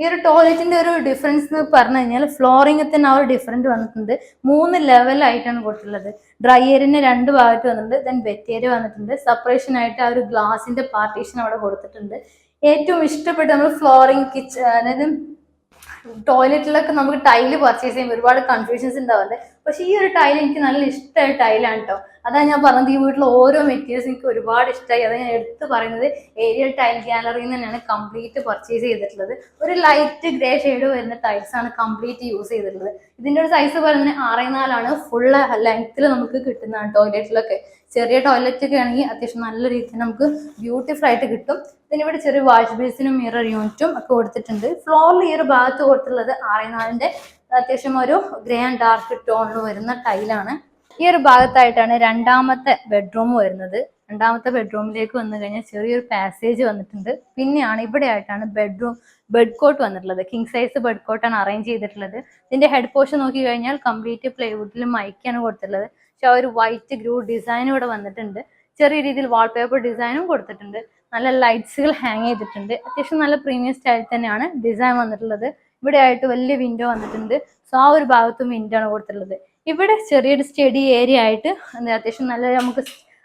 ഈ ഒരു ടോയ്ലറ്റിന്റെ ഒരു ഡിഫറൻസ് എന്ന് പറഞ്ഞു കഴിഞ്ഞാൽ ഫ്ലോറിംഗ് തന്നെ ആ ഒരു ഡിഫറന്റ് വന്നിട്ടുണ്ട്. മൂന്ന് ലെവലായിട്ടാണ് കൊടുത്തിട്ടുള്ളത്. ഡ്രൈ ഏരിയന് രണ്ട് ഭാഗത്ത് വന്നിട്ടുണ്ട്. ദെൻ വെറ്റ് ഏരിയ വന്നിട്ടുണ്ട്. സെപ്പറേഷൻ ആയിട്ട് ആ ഒരു ഗ്ലാസിന്റെ പാർട്ടീഷൻ അവിടെ കൊടുത്തിട്ടുണ്ട്. ഏറ്റവും ഇഷ്ടപ്പെട്ട നമ്മൾ ഫ്ലോറിങ് കിച്ചൺ അതായത് ടോയ്ലറ്റിലൊക്കെ നമുക്ക് ടൈൽ പർച്ചേസ് ചെയ്യുമ്പോൾ ഒരുപാട് കൺഫ്യൂഷൻസ് ഉണ്ടാവാറുണ്ട്. പക്ഷെ ഈ ഒരു ടൈൽ എനിക്ക് നല്ല ഇഷ്ടമായ ടൈലാണ് കേട്ടോ അതാണ് ഞാൻ പറഞ്ഞത് ഈ വീട്ടിലെ ഓരോ മെറ്റീരിയൽസ് എനിക്ക് ഒരുപാട് ഇഷ്ടമായി. അതാണ് ഞാൻ എടുത്ത് പറയുന്നത് ഏരിയൽ ടൈൽ ഗാലറിയിൽ നിന്ന് തന്നെയാണ് കംപ്ലീറ്റ് പർച്ചേസ് ചെയ്തിട്ടുള്ളത്. ഒരു ലൈറ്റ് ഗ്രേ ഷെയ്ഡ് വരുന്ന ടൈൽസ് ആണ് കംപ്ലീറ്റ് യൂസ് ചെയ്തിട്ടുള്ളത്. ഇതിന്റെ ഒരു സൈസ് പറയുന്നത് ആറേ നാലാണ്. ഫുൾ ലെങ്ത്തിൽ നമുക്ക് കിട്ടുന്നതാണ് ടോയ്ലറ്റിലൊക്കെ ചെറിയ ടോയ്ലറ്റ് ഒക്കെ ആണെങ്കിൽ അത്യാവശ്യം നല്ല രീതിയിൽ നമുക്ക് ബ്യൂട്ടിഫുൾ ആയിട്ട് കിട്ടും. പിന്നെ ഇവിടെ ചെറിയ വാഷ് ബേസിനും മിറർ യൂണിറ്റും ഒക്കെ കൊടുത്തിട്ടുണ്ട്. ഫ്ലോറിൽ ഈ ഒരു ഭാഗത്ത് കൊടുത്തുള്ളത് ആറേ നാലിന്റെ അത്യാവശ്യം ഒരു ഗ്രേ ആൻഡ് ഡാർക്ക് ടോണിൽ വരുന്ന ടൈലാണ് ഈ ഒരു ഭാഗത്തായിട്ടാണ് രണ്ടാമത്തെ ബെഡ്റൂം വരുന്നത്. രണ്ടാമത്തെ ബെഡ്റൂമിലേക്ക് വന്നു കഴിഞ്ഞാൽ ചെറിയൊരു പാസേജ് വന്നിട്ടുണ്ട്. പിന്നെയാണ് ഇവിടെ ആയിട്ടാണ് ബെഡ്റൂം ബെഡ് കോട്ട് വന്നിട്ടുള്ളത് കിങ് സൈസ് ബെഡ് കോട്ടാണ് അറേഞ്ച് ചെയ്തിട്ടുള്ളത്. ഇതിന്റെ ഹെഡ് പോർഷൻ നോക്കി കഴിഞ്ഞാൽ കംപ്ലീറ്റ് പ്ലൈവുഡിൽ മൈക്കാണ് കൊടുത്തിട്ടുള്ളത്. ആ ഒരു വൈറ്റ് ഗ്രൂ ഡിസൈനും ഇവിടെ വന്നിട്ടുണ്ട്. ചെറിയ രീതിയിൽ വാൾപേപ്പർ ഡിസൈനും കൊടുത്തിട്ടുണ്ട്. നല്ല ലൈറ്റ്സുകൾ ഹാങ് ചെയ്തിട്ടുണ്ട്. അത്യാവശ്യം നല്ല പ്രീമിയം സ്റ്റൈൽ തന്നെയാണ് ഡിസൈൻ വന്നിട്ടുള്ളത്. ഇവിടെ ആയിട്ട് വലിയ വിൻഡോ വന്നിട്ടുണ്ട്. സോ ആ ഒരു ഭാഗത്തും വിൻഡോ ആണ് കൊടുത്തിട്ടുള്ളത്. ഇവിടെ ചെറിയൊരു സ്റ്റഡി ഏരിയ ആയിട്ട് എന്താ അത്യാവശ്യം നല്ല നമുക്ക്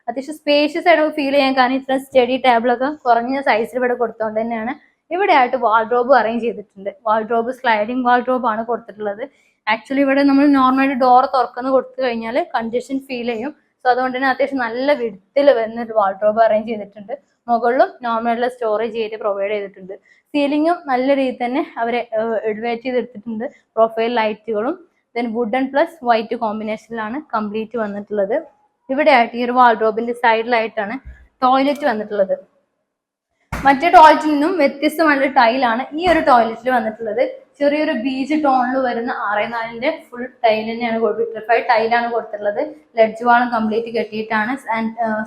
അത്യാവശ്യം സ്പേഷ്യസ് ആയിട്ട് നമുക്ക് ഫീൽ ചെയ്യാൻ കാരണം ഇത്ര സ്റ്റഡി ടേബിളൊക്കെ കുറഞ്ഞ സൈസിൽ ഇവിടെ കൊടുത്തോണ്ട് തന്നെയാണ്. ഇവിടെ ആയിട്ട് വാൾഡ്രോബ് അറേഞ്ച് ചെയ്തിട്ടുണ്ട്. വാൾഡ്രോബ് സ്ലൈഡിങ് വാൾഡ്രോബ് ആണ് കൊടുത്തിട്ടുള്ളത്. ആക്ച്വലി ഇവിടെ നമ്മൾ നോർമലി ഡോർ തുറക്കുന്ന കൊടുത്തു കഴിഞ്ഞാൽ കൺജഷൻ ഫീൽ ചെയ്യും. സോ അതുകൊണ്ട് തന്നെ അത്യാവശ്യം നല്ല വിടത്തിൽ വരുന്ന ഒരു വാൾഡ്രോബ് അറേഞ്ച് ചെയ്തിട്ടുണ്ട്. മുകളിലും നോർമലായിട്ടുള്ള സ്റ്റോറേജ് ഏരിയ പ്രൊവൈഡ് ചെയ്തിട്ടുണ്ട്. സീലിങ്ങും നല്ല രീതിയിൽ തന്നെ അവരെ എഡ്വേറ്റ് ചെയ്തെടുത്തിട്ടുണ്ട്. പ്രൊഫൈൽ ലൈറ്റുകളും ദെൻ വുഡൻ പ്ലസ് വൈറ്റ് കോമ്പിനേഷനിലാണ് കംപ്ലീറ്റ് വന്നിട്ടുള്ളത്. ഇവിടെ ആയിട്ട് ഈ ഒരു വാൾഡ്രോബിന്റെ സൈഡിലായിട്ടാണ് ടോയ്ലറ്റ് വന്നിട്ടുള്ളത്. മറ്റേ ടോയ്ലറ്റിൽ നിന്നും വ്യത്യസ്തമായിട്ടുള്ള ടൈലാണ് ഈ ഒരു ടോയ്ലറ്റിൽ വന്നിട്ടുള്ളത്. ചെറിയൊരു ബീച്ച് ടോണിൽ വരുന്ന ആറേ നാലിന്റെ ഫുൾ ടൈൽ തന്നെയാണ് വിട്രിഫൈഡ് ടൈലാണ് കൊടുത്തിട്ടുള്ളത്. ലെഡ്ജ് വാളും കംപ്ലീറ്റ് കെട്ടിയിട്ടാണ്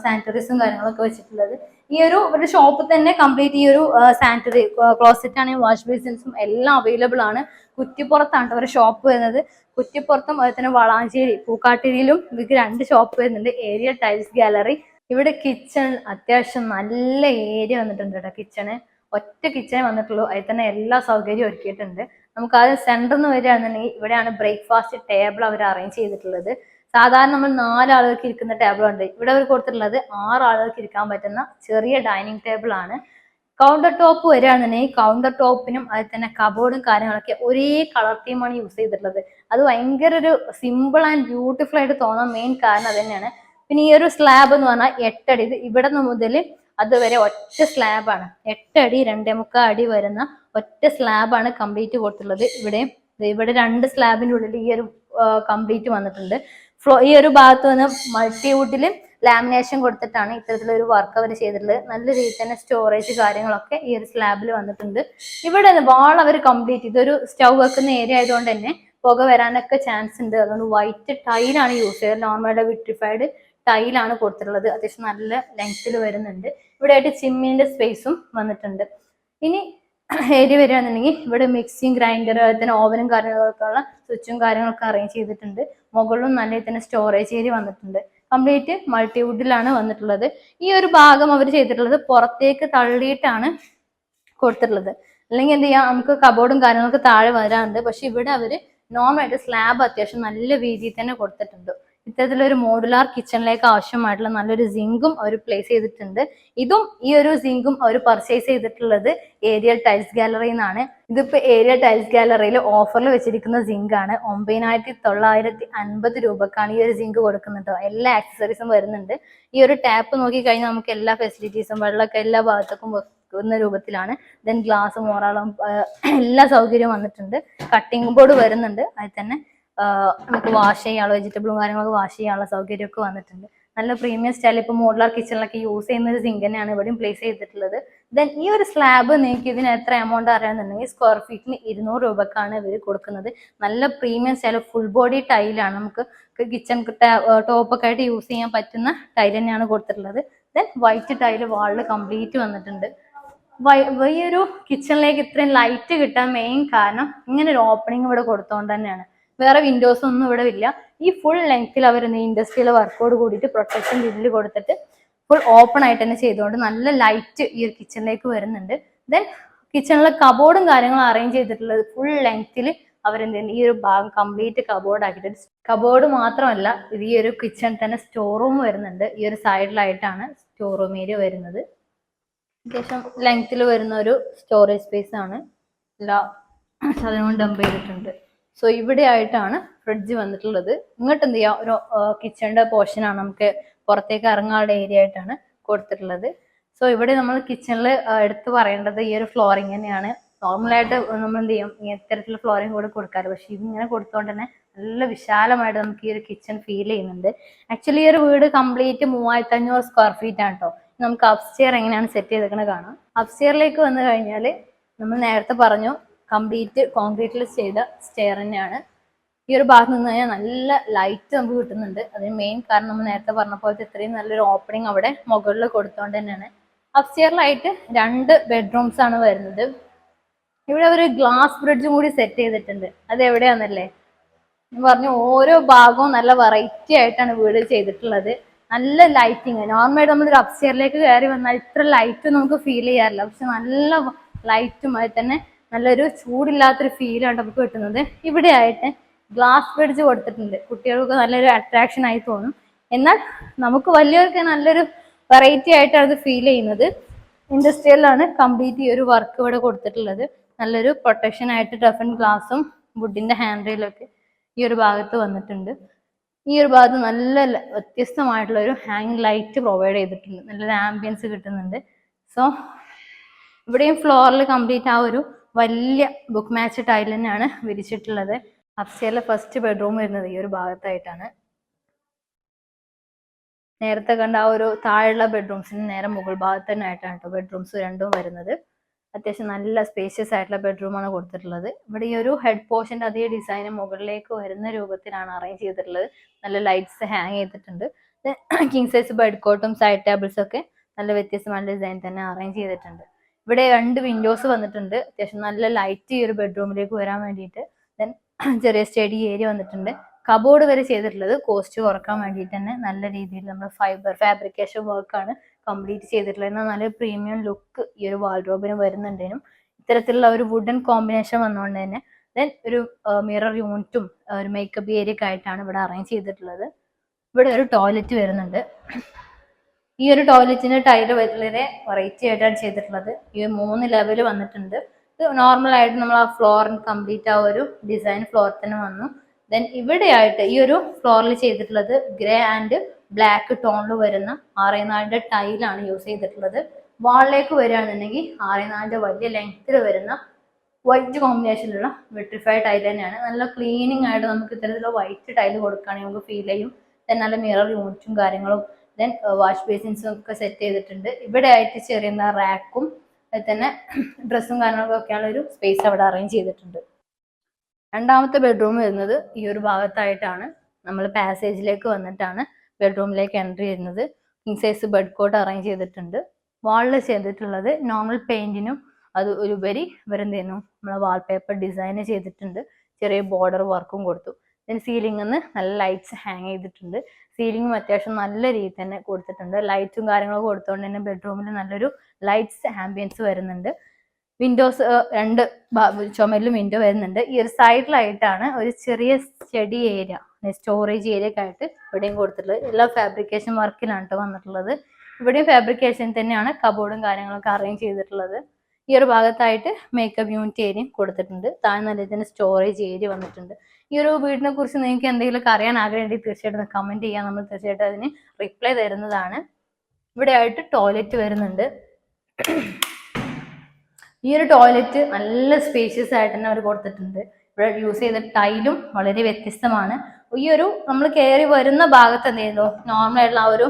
സാനിറ്ററീസും കാര്യങ്ങളൊക്കെ വെച്ചിട്ടുള്ളത്. ഈ ഒരു ഷോപ്പിൽ തന്നെ കംപ്ലീറ്റ് ഈ ഒരു സാനിറ്ററി ക്ലോസറ്റ് ആണെങ്കിൽ വാഷ് ബേസിൻസും എല്ലാം അവൈലബിൾ ആണ്. കുറ്റിപ്പുറത്താണ് ഒരു ഷോപ്പ് വരുന്നത്. കുറ്റിപ്പുറത്തും അതുപോലെ തന്നെ വളാഞ്ചേരി പൂക്കാട്ടിരിയിലും ഇവർക്ക് രണ്ട് ഷോപ്പ് വരുന്നുണ്ട്. ഏരിയ ടൈൽസ് ഗാലറി ഇവിടെ കിച്ചൺ അത്യാവശ്യം നല്ല ഏരിയ വന്നിട്ടുണ്ട് കേട്ടോ കിച്ചണ് ഒറ്റ കിച്ചണേ വന്നിട്ടുള്ളൂ. അതിൽ തന്നെ എല്ലാ സൗകര്യവും ഒരുക്കിയിട്ടുണ്ട്. നമുക്ക് ആദ്യം സെന്ററിൽ നിന്ന് വരികയാണെന്നുണ്ടെങ്കിൽ ഇവിടെയാണ് ബ്രേക്ക്ഫാസ്റ്റ് ടേബിൾ അവർ അറേഞ്ച് ചെയ്തിട്ടുള്ളത്. സാധാരണ നമ്മൾ നാലാളുകൾക്ക് ഇരിക്കുന്ന ടേബിൾ ഉണ്ട്. ഇവിടെ അവർ കൊടുത്തിട്ടുള്ളത് ആറാളുകൾക്ക് ഇരിക്കാൻ പറ്റുന്ന ചെറിയ ഡൈനിങ് ടേബിൾ ആണ്. കൗണ്ടർ ടോപ്പ് വരികയാണെന്നുണ്ടെങ്കിൽ കൗണ്ടർ ടോപ്പിനും അതിൽ തന്നെ കബോർഡും കാര്യങ്ങളൊക്കെ ഒരേ കളർ തീമാണ് യൂസ് ചെയ്തിട്ടുള്ളത്. അത് ഭയങ്കര ഒരു സിമ്പിൾ ആൻഡ് ബ്യൂട്ടിഫുൾ ആയിട്ട് തോന്നാൻ മെയിൻ കാരണം അത് തന്നെയാണ്. പിന്നെ ഈ ഒരു സ്ലാബ് എന്ന് പറഞ്ഞാൽ എട്ടടി. ഇത് ഇവിടെ നിന്ന് മുതൽ അതുവരെ ഒറ്റ സ്ലാബാണ് എട്ടടി രണ്ടേ മുക്കാൽ അടി വരുന്ന ഒറ്റ സ്ലാബാണ് കംപ്ലീറ്റ് കൊടുത്തുള്ളത് ഇവിടെ ഇവിടെ രണ്ട് സ്ലാബിന്റെ ഉള്ളിൽ ഈ ഒരു കംപ്ലീറ്റ് വന്നിട്ടുണ്ട്. ഫ്ലോ ഈ ഒരു ഭാഗത്ത് വന്ന് മൾട്ടിവുഡിൽ ലാമിനേഷൻ കൊടുത്തിട്ടാണ് ഇത്തരത്തിലൊരു വർക്ക് അവർ ചെയ്തിട്ടുള്ളത്. നല്ല രീതിയിൽ തന്നെ സ്റ്റോറേജ് കാര്യങ്ങളൊക്കെ ഈ ഒരു സ്ലാബിൽ വന്നിട്ടുണ്ട്. ഇവിടെ വാൾ അവർ കംപ്ലീറ്റ് ഇതൊരു സ്റ്റൗ വെക്കുന്ന ഏരിയ ആയതുകൊണ്ട് തന്നെ പുക വരാനൊക്കെ ചാൻസ് ഉണ്ട്. അതുകൊണ്ട് വൈറ്റ് ടൈലാണ് യൂസ് ചെയ്തത്. നോർമലായിട്ട് വിട്രിഫൈഡ് ടൈലാണ് കൊടുത്തിട്ടുള്ളത്. അത്യാവശ്യം നല്ല ലെങ്ത്തിൽ വരുന്നുണ്ട്. ഇവിടെ ആയിട്ട് ചിമ്മിന്റെ സ്പേസും വന്നിട്ടുണ്ട്. ഇനി ഏരിയ വരികയാണെന്നുണ്ടെങ്കിൽ ഇവിടെ മിക്സിയും ഗ്രൈൻഡർ തന്നെ ഓവനും കാര്യങ്ങളൊക്കെ ഉള്ള സ്വിച്ചും കാര്യങ്ങളൊക്കെ അറേഞ്ച് ചെയ്തിട്ടുണ്ട്. മുകളിലും നല്ല തന്നെ സ്റ്റോറേജ് ഏരിയ വന്നിട്ടുണ്ട്. കംപ്ലീറ്റ് മൾട്ടിവുഡിലാണ് വന്നിട്ടുള്ളത്. ഈ ഒരു ഭാഗം അവർ ചെയ്തിട്ടുള്ളത് പുറത്തേക്ക് തള്ളിയിട്ടാണ് കൊടുത്തിട്ടുള്ളത്. അല്ലെങ്കിൽ എന്ത് ചെയ്യാം നമുക്ക് കബോർഡും കാര്യങ്ങളൊക്കെ താഴെ വരാറുണ്ട്. പക്ഷെ ഇവിടെ അവർ നോർമലായിട്ട് സ്ലാബ് അത്യാവശ്യം നല്ല രീതിയിൽ തന്നെ കൊടുത്തിട്ടുണ്ട്. ഇത്തരത്തിലൊരു മോഡുലാർ കിച്ചണിലേക്ക് ആവശ്യമായിട്ടുള്ള നല്ലൊരു സിങ്കും അവർ പ്ലേസ് ചെയ്തിട്ടുണ്ട്. ഇതും ഈ ഒരു സിങ്കും അവർ പർച്ചേസ് ചെയ്തിട്ടുള്ളത് ഏരിയൽ ടൈൽസ് ഗാലറിയിൽ നിന്നാണ് ഇതിപ്പോ ഏരിയൽ ടൈൽസ് ഗാലറിയിൽ ഓഫറിൽ വെച്ചിരിക്കുന്ന സിങ്ക് ആണ്. ഒമ്പതിനായിരത്തി തൊള്ളായിരത്തി അൻപത് രൂപക്കാണ് ഈ ഒരു സിങ്ക് കൊടുക്കുന്നത് എല്ലാ ആക്സസറീസും വരുന്നുണ്ട്. ഈ ഒരു ടാപ്പ് നോക്കി കഴിഞ്ഞാൽ നമുക്ക് എല്ലാ ഫെസിലിറ്റീസും വെള്ളമൊക്കെ എല്ലാ ഭാഗത്തേക്കും വെക്കുന്ന രൂപത്തിലാണ്. ദെൻ ഗ്ലാസ് മോറാളം എല്ലാ സൗകര്യവും വന്നിട്ടുണ്ട്. കട്ടിംഗ് ബോർഡ് വരുന്നുണ്ട്. അതിൽ തന്നെ നമുക്ക് വാഷ് ചെയ്യാനുള്ള വെജിറ്റബിളും കാര്യങ്ങളൊക്കെ വാഷ് ചെയ്യാനുള്ള സൗകര്യമൊക്കെ വന്നിട്ടുണ്ട്. നല്ല പ്രീമിയം സ്റ്റൈൽ ഇപ്പോൾ മോഡുലാർ കിച്ചണിലൊക്കെ യൂസ് ചെയ്യുന്ന ഒരു സിങ്ക് തന്നെയാണ് ഇവിടെയും പ്ലേസ് ചെയ്തിട്ടുള്ളത്. ദെൻ ഈ ഒരു സ്ലാബ് നിങ്ങൾക്ക് ഇതിന് എത്ര എമൗണ്ട് അറിയാന്നുണ്ടെങ്കിൽ സ്ക്വയർ ഫീറ്റിന് ഇരുന്നൂറ് രൂപക്കാണ് ഇവർ കൊടുക്കുന്നത്. നല്ല പ്രീമിയം സ്റ്റൈൽ ഫുൾ ബോഡി ടൈലാണ് നമുക്ക് കിച്ചൺ ടോപ്പൊക്കെ ആയിട്ട് യൂസ് ചെയ്യാൻ പറ്റുന്ന ടൈൽ തന്നെയാണ് കൊടുത്തിട്ടുള്ളത്. ദെൻ വൈറ്റ് ടൈൽ വാളിൽ കംപ്ലീറ്റ് വന്നിട്ടുണ്ട്. ഈ ഒരു കിച്ചണിലേക്ക് ഇത്രയും ലൈറ്റ് കിട്ടാൻ മെയിൻ കാരണം ഇങ്ങനെ ഒരു ഓപ്പണിംഗ് ഇവിടെ കൊടുത്തോണ്ട് തന്നെയാണ്. വേറെ വിൻഡോസ് ഒന്നും ഇവിടെ ഇല്ല. ഈ ഫുൾ ലെങ്ത്തിൽ അവർ ഇൻഡസ്ട്രിയൽ വർക്കോട് കൂടിയിട്ട് പ്രൊട്ടക്ഷൻ ഗ്രില്ല് കൊടുത്തിട്ട് ഫുൾ ഓപ്പൺ ആയിട്ട് തന്നെ ചെയ്തുകൊണ്ട് നല്ല ലൈറ്റ് ഈ ഒരു കിച്ചണിലേക്ക് വരുന്നുണ്ട്. ദെൻ കിച്ചണിലെ കബോർഡും കാര്യങ്ങളും അറേഞ്ച് ചെയ്തിട്ടുള്ളത് ഫുൾ ലെങ്ത്തിൽ അവരെന്ത്? ഈ ഒരു ഭാഗം കംപ്ലീറ്റ് കബോർഡ് ആക്കിയിട്ട് കബോർഡ് മാത്രമല്ല ഇത് ഈ ഒരു കിച്ചൺ തന്നെ സ്റ്റോർ റൂം വരുന്നുണ്ട്. ഈ ഒരു സൈഡിലായിട്ടാണ് സ്റ്റോർ റൂം ഏരിയ വരുന്നത്. അത്യാവശ്യം ലെങ്ത്തിൽ വരുന്ന ഒരു സ്റ്റോറേജ് സ്പേസ് ആണ്. എല്ലാ സാധനവും ഡംപ് ചെയ്തിട്ടുണ്ട്. സോ ഇവിടെ ആയിട്ടാണ് ഫ്രിഡ്ജ് വന്നിട്ടുള്ളത്. ഇങ്ങോട്ട് എന്ത് ചെയ്യാം? ഒരു കിച്ചണിന്റെ പോർഷൻ ആണ് നമുക്ക് പുറത്തേക്ക് ഇറങ്ങാനുള്ള ഏരിയ ആയിട്ടാണ് കൊടുത്തിട്ടുള്ളത്. സോ ഇവിടെ നമ്മൾ കിച്ചണിൽ എടുത്തു പറയേണ്ടത് ഈ ഒരു ഫ്ലോറിങ് തന്നെയാണ്. നോർമലായിട്ട് നമ്മൾ എന്ത് ചെയ്യും? ഇത്തരത്തിലുള്ള ഫ്ലോറിങ് കൂടെ കൊടുക്കാറ്. പക്ഷെ ഇതിങ്ങനെ കൊടുത്തോണ്ട് തന്നെ നല്ല വിശാലമായിട്ട് നമുക്ക് ഈ ഒരു കിച്ചൺ ഫീൽ ചെയ്യുന്നുണ്ട്. ആക്ച്വലി ഈ ഒരു വീട് കംപ്ലീറ്റ് മൂവായിരത്തി അഞ്ഞൂറ് സ്ക്വയർ ഫീറ്റ് ആണ് കേട്ടോ നമുക്ക് അപ്സ്റ്റെയർ എങ്ങനെയാണ് സെറ്റ് ചെയ്തേക്കണത് കാണാം. അപ്സ്റ്റെയറിലേക്ക് വന്നു കഴിഞ്ഞാൽ നമ്മൾ നേരത്തെ പറഞ്ഞു കംപ്ലീറ്റ് കോൺക്രീറ്റിൽ ചെയ്ത സ്റ്റെയർ തന്നെയാണ്. ഈ ഒരു ഭാഗത്ത് നിന്ന് കഴിഞ്ഞാൽ നല്ല ലൈറ്റ് നമുക്ക് കിട്ടുന്നുണ്ട്. അതിന് മെയിൻ കാരണം നമ്മൾ നേരത്തെ പറഞ്ഞ പോലത്തെ ഇത്രയും നല്ലൊരു ഓപ്പണിംഗ് അവിടെ മുകളിൽ കൊടുത്തോണ്ട് തന്നെയാണ്. അപ്സ്റ്റെയറിലായിട്ട് രണ്ട് ബെഡ്റൂംസ് ആണ് വരുന്നത്. ഇവിടെ ഒരു ഗ്ലാസ് ബ്രിഡ്ജും കൂടി സെറ്റ് ചെയ്തിട്ടുണ്ട്. അത് എവിടെയാണെന്നല്ലേ പറഞ്ഞു ഓരോ ഭാഗവും നല്ല വെറൈറ്റി ആയിട്ടാണ് വീട് ചെയ്തിട്ടുള്ളത്. നല്ല ലൈറ്റിങ് നോർമലായിട്ട് നമ്മളൊരു അപ്സ്റ്റെയറിലേക്ക് കയറി വന്നാൽ ഇത്ര ലൈറ്റ് നമുക്ക് ഫീൽ ചെയ്യാറില്ല. പക്ഷെ നല്ല ലൈറ്റും അതിൽ തന്നെ നല്ലൊരു ചൂടില്ലാത്തൊരു ഫീലാണ് നമുക്ക് കിട്ടുന്നത്. ഇവിടെ ആയിട്ട് ഗ്ലാസ് ബെഡ്ജ് കൊടുത്തിട്ടുണ്ട്. കുട്ടികൾക്ക് നല്ലൊരു അട്രാക്ഷൻ ആയി തോന്നും. എന്നാൽ നമുക്ക് വലിയവർക്ക് നല്ലൊരു വെറൈറ്റി ആയിട്ടാണ് ഇത് ഫീൽ ചെയ്യുന്നത്. ഇൻഡസ്ട്രിയലാണ് കംപ്ലീറ്റ് ഈ ഒരു വർക്ക് ഇവിടെ കൊടുത്തിട്ടുള്ളത്. നല്ലൊരു പ്രൊട്ടക്ഷൻ ആയിട്ട് ടഫൻ ഗ്ലാസും വുഡിന്റെ ഹാൻഡ് റെയിലൊക്കെ ഈ ഒരു ഭാഗത്ത് വന്നിട്ടുണ്ട്. ഈ ഒരു ഭാഗത്ത് നല്ല വ്യത്യസ്തമായിട്ടുള്ള ഒരു ഹാങ് ലൈറ്റ് പ്രൊവൈഡ് ചെയ്തിട്ടുണ്ട്. നല്ലൊരു ആംബിയൻസ് കിട്ടുന്നുണ്ട്. സോ ഇവിടെയും ഫ്ലോറിൽ കംപ്ലീറ്റ് ആ ഒരു വലിയ ബുക്ക് മാച്ച് ടൈൽ തന്നെയാണ് വിരിച്ചിട്ടുള്ളത്. അപ്സ്റ്റേറിലെ ഫസ്റ്റ് ബെഡ്റൂം വരുന്നത് ഈ ഒരു ഭാഗത്തായിട്ടാണ്. നേരത്തെ കണ്ട ആ ഒരു താഴെയുള്ള ബെഡ്റൂംസിന് നേരെ മുകൾ ഭാഗത്ത് തന്നെ ആയിട്ടാണ് കേട്ടോ ബെഡ്റൂംസ് രണ്ടും വരുന്നത്. അത്യാവശ്യം നല്ല സ്പേഷ്യസ് ആയിട്ടുള്ള ബെഡ്റൂമാണ് കൊടുത്തിട്ടുള്ളത്. ഇവിടെ ഈ ഒരു ഹെഡ് പോർഷന്റെ അതേ ഡിസൈന് മുകളിലേക്ക് വരുന്ന രൂപത്തിലാണ് അറേഞ്ച് ചെയ്തിട്ടുള്ളത്. നല്ല ലൈറ്റ്സ് ഹാങ് ചെയ്തിട്ടുണ്ട്. കിങ് സൈസ് ബെഡ് കോട്ടും സൈഡ് ടേബിൾസ് ഒക്കെ നല്ല വ്യത്യസ്തമായ ഡിസൈൻ തന്നെ അറേഞ്ച് ചെയ്തിട്ടുണ്ട്. ഇവിടെ രണ്ട് വിൻഡോസ് വന്നിട്ടുണ്ട്. അത്യാവശ്യം നല്ല ലൈറ്റ് ഈ ഒരു ബെഡ്റൂമിലേക്ക് വരാൻ വേണ്ടിയിട്ട്. ദെൻ <clears throat> ചെറിയ സ്റ്റഡി ഏരിയ വന്നിട്ടുണ്ട്. കബോർഡ് വരെ ചെയ്തിട്ടുള്ളത് കോസ്റ്റ് കുറയ്ക്കാൻ വേണ്ടിയിട്ട് തന്നെ നല്ല രീതിയിൽ നമ്മൾ ഫൈബർ ഫാബ്രിക്കേഷൻ വർക്കാണ് കംപ്ലീറ്റ് ചെയ്തിട്ടുള്ളത്. എന്നാൽ നല്ല പ്രീമിയം ലുക്ക് ഈ ഒരു വാൾഡ്രോബിന് വരുന്നുണ്ടേനും. ഇത്തരത്തിലുള്ള ഒരു വുഡൻ കോമ്പിനേഷൻ വന്നുകൊണ്ട് തന്നെ ദെൻ ഒരു മിറർ യൂണിറ്റും ഒരു മേക്കപ്പ് ഏരിയ ഒക്കെ ആയിട്ടാണ് ഇവിടെ അറേഞ്ച് ചെയ്തിട്ടുള്ളത്. ഇവിടെ ഒരു ടോയ്ലറ്റ് വരുന്നുണ്ട്. ഈ ഒരു ടോയ്ലറ്റിന്റെ ടൈൽ വളരെ വെറൈറ്റി ആയിട്ടാണ് ചെയ്തിട്ടുള്ളത്. ഈ മൂന്ന് ലെവൽ വന്നിട്ടുണ്ട്. ഇത് നോർമൽ ആയിട്ട് നമ്മൾ ആ ഫ്ലോറിന് കംപ്ലീറ്റ് ആ ഒരു ഡിസൈൻ ഫ്ലോർ തന്നെ വന്നു. ദെൻ ഇവിടെയായിട്ട് ഈ ഒരു ഫ്ലോറിൽ ചെയ്തിട്ടുള്ളത് ഗ്രേ ആൻഡ് ബ്ലാക്ക് ടോണിൽ വരുന്ന ആറേനാലിന്റെ ടൈലാണ് യൂസ് ചെയ്തിട്ടുള്ളത്. വാളിലേക്ക് വരികയാണെന്നുണ്ടെങ്കിൽ ആറേനാലിന്റെ വലിയ ലെങ്ത്തിൽ വരുന്ന വൈറ്റ് കോമ്പിനേഷനിലുള്ള വെട്രിഫൈഡ് ടൈൽ തന്നെയാണ്. നല്ല ക്ലീനിങ് ആയിട്ട് നമുക്ക് ഇത്തരത്തിലുള്ള വൈറ്റ് ടൈൽ കൊടുക്കുകയാണെങ്കിൽ നമുക്ക് ഫീൽ ചെയ്യും. ദെൻ നല്ല മിറർ യൂണിറ്റും കാര്യങ്ങളും ദെൻ വാഷ് ബേസിൻസും ഒക്കെ സെറ്റ് ചെയ്തിട്ടുണ്ട്. ഇവിടെ ആയിട്ട് ചെറിയ റാക്കും അതിൽ തന്നെ <clears throat> ഡ്രസ്സും കാര്യങ്ങളൊക്കെ ഒക്കെയുള്ള ഒരു സ്പേസ് അവിടെ അറേഞ്ച് ചെയ്തിട്ടുണ്ട്. രണ്ടാമത്തെ ബെഡ്റൂം വരുന്നത് ഈ ഒരു ഭാഗത്തായിട്ടാണ്. നമ്മൾ പാസേജിലേക്ക് വന്നിട്ടാണ് ബെഡ്റൂമിലേക്ക് എൻട്രി ചെയ്യുന്നത് king size bed cot arrange ചെയ്തിട്ടുണ്ട്. വാളിൽ ചെയ്തിട്ടുള്ളത് നോർമൽ പെയിന്റിനും അത് ഒരുപരി ഇവരെന്തെയ്യുന്നു? നമ്മളെ വാൾപേപ്പർ ഡിസൈൻ ചെയ്തിട്ടുണ്ട്. ചെറിയ ബോർഡർ വർക്കും കൊടുത്തു. ദെൻ സീലിംഗിൽ നിന്ന് നല്ല ലൈറ്റ്സ് ഹാങ് ചെയ്തിട്ടുണ്ട്. സീലിംഗും അത്യാവശ്യം നല്ല രീതിയിൽ തന്നെ കൊടുത്തിട്ടുണ്ട്. ലൈറ്റും കാര്യങ്ങളൊക്കെ കൊടുത്തുകൊണ്ട് തന്നെ ബെഡ്റൂമിൽ നല്ലൊരു ലൈറ്റ്സ് ആംബിയൻസ് വരുന്നുണ്ട്. വിൻഡോസ് രണ്ട് ചുമരിലും വിൻഡോ വരുന്നുണ്ട്. ഈ ഒരു സൈഡിലായിട്ടാണ് ഒരു ചെറിയ സ്റ്റഡി ഏരിയ സ്റ്റോറേജ് ഏരിയ ഒക്കെ ആയിട്ട് ഇവിടെയും കൊടുത്തിട്ടുള്ളത്. എല്ലാ ഫാബ്രിക്കേഷൻ വർക്കിലാണ് കേട്ടോ വന്നിട്ടുള്ളത്. ഇവിടെയും ഫാബ്രിക്കേഷൻ തന്നെയാണ് കബോർഡും കാര്യങ്ങളൊക്കെ അറേഞ്ച് ചെയ്തിട്ടുള്ളത്. ഈ ഒരു ഭാഗത്തായിട്ട് മേക്കപ്പ് യൂണിറ്റ് ഏരിയയും കൊടുത്തിട്ടുണ്ട്. താഴെ നല്ല സ്റ്റോറേജ് ഏരിയ വന്നിട്ടുണ്ട്. ഈ ഒരു വീടിനെ കുറിച്ച് നിങ്ങൾക്ക് എന്തെങ്കിലും അറിയാൻ ആഗ്രഹമുണ്ടെങ്കിൽ തീർച്ചയായിട്ടും കമന്റ് ചെയ്യാം. നമ്മൾ തീർച്ചയായിട്ടും അതിന് റിപ്ലൈ തരുന്നതാണ്. ഇവിടെ ആയിട്ട് ടോയ്ലറ്റ് വരുന്നുണ്ട്. ഈ ഒരു ടോയ്ലറ്റ് നല്ല സ്പേഷ്യസ് ആയിട്ട് തന്നെ അവർ കൊടുത്തിട്ടുണ്ട്. ഇവിടെ യൂസ് ചെയ്ത ടൈലും വളരെ വ്യത്യസ്തമാണ്. ഈ ഒരു നമ്മൾ കയറി വരുന്ന ഭാഗത്ത് എന്ത് ചെയ്യുന്നു നോർമൽ ആയിട്ടുള്ള ആ ഒരു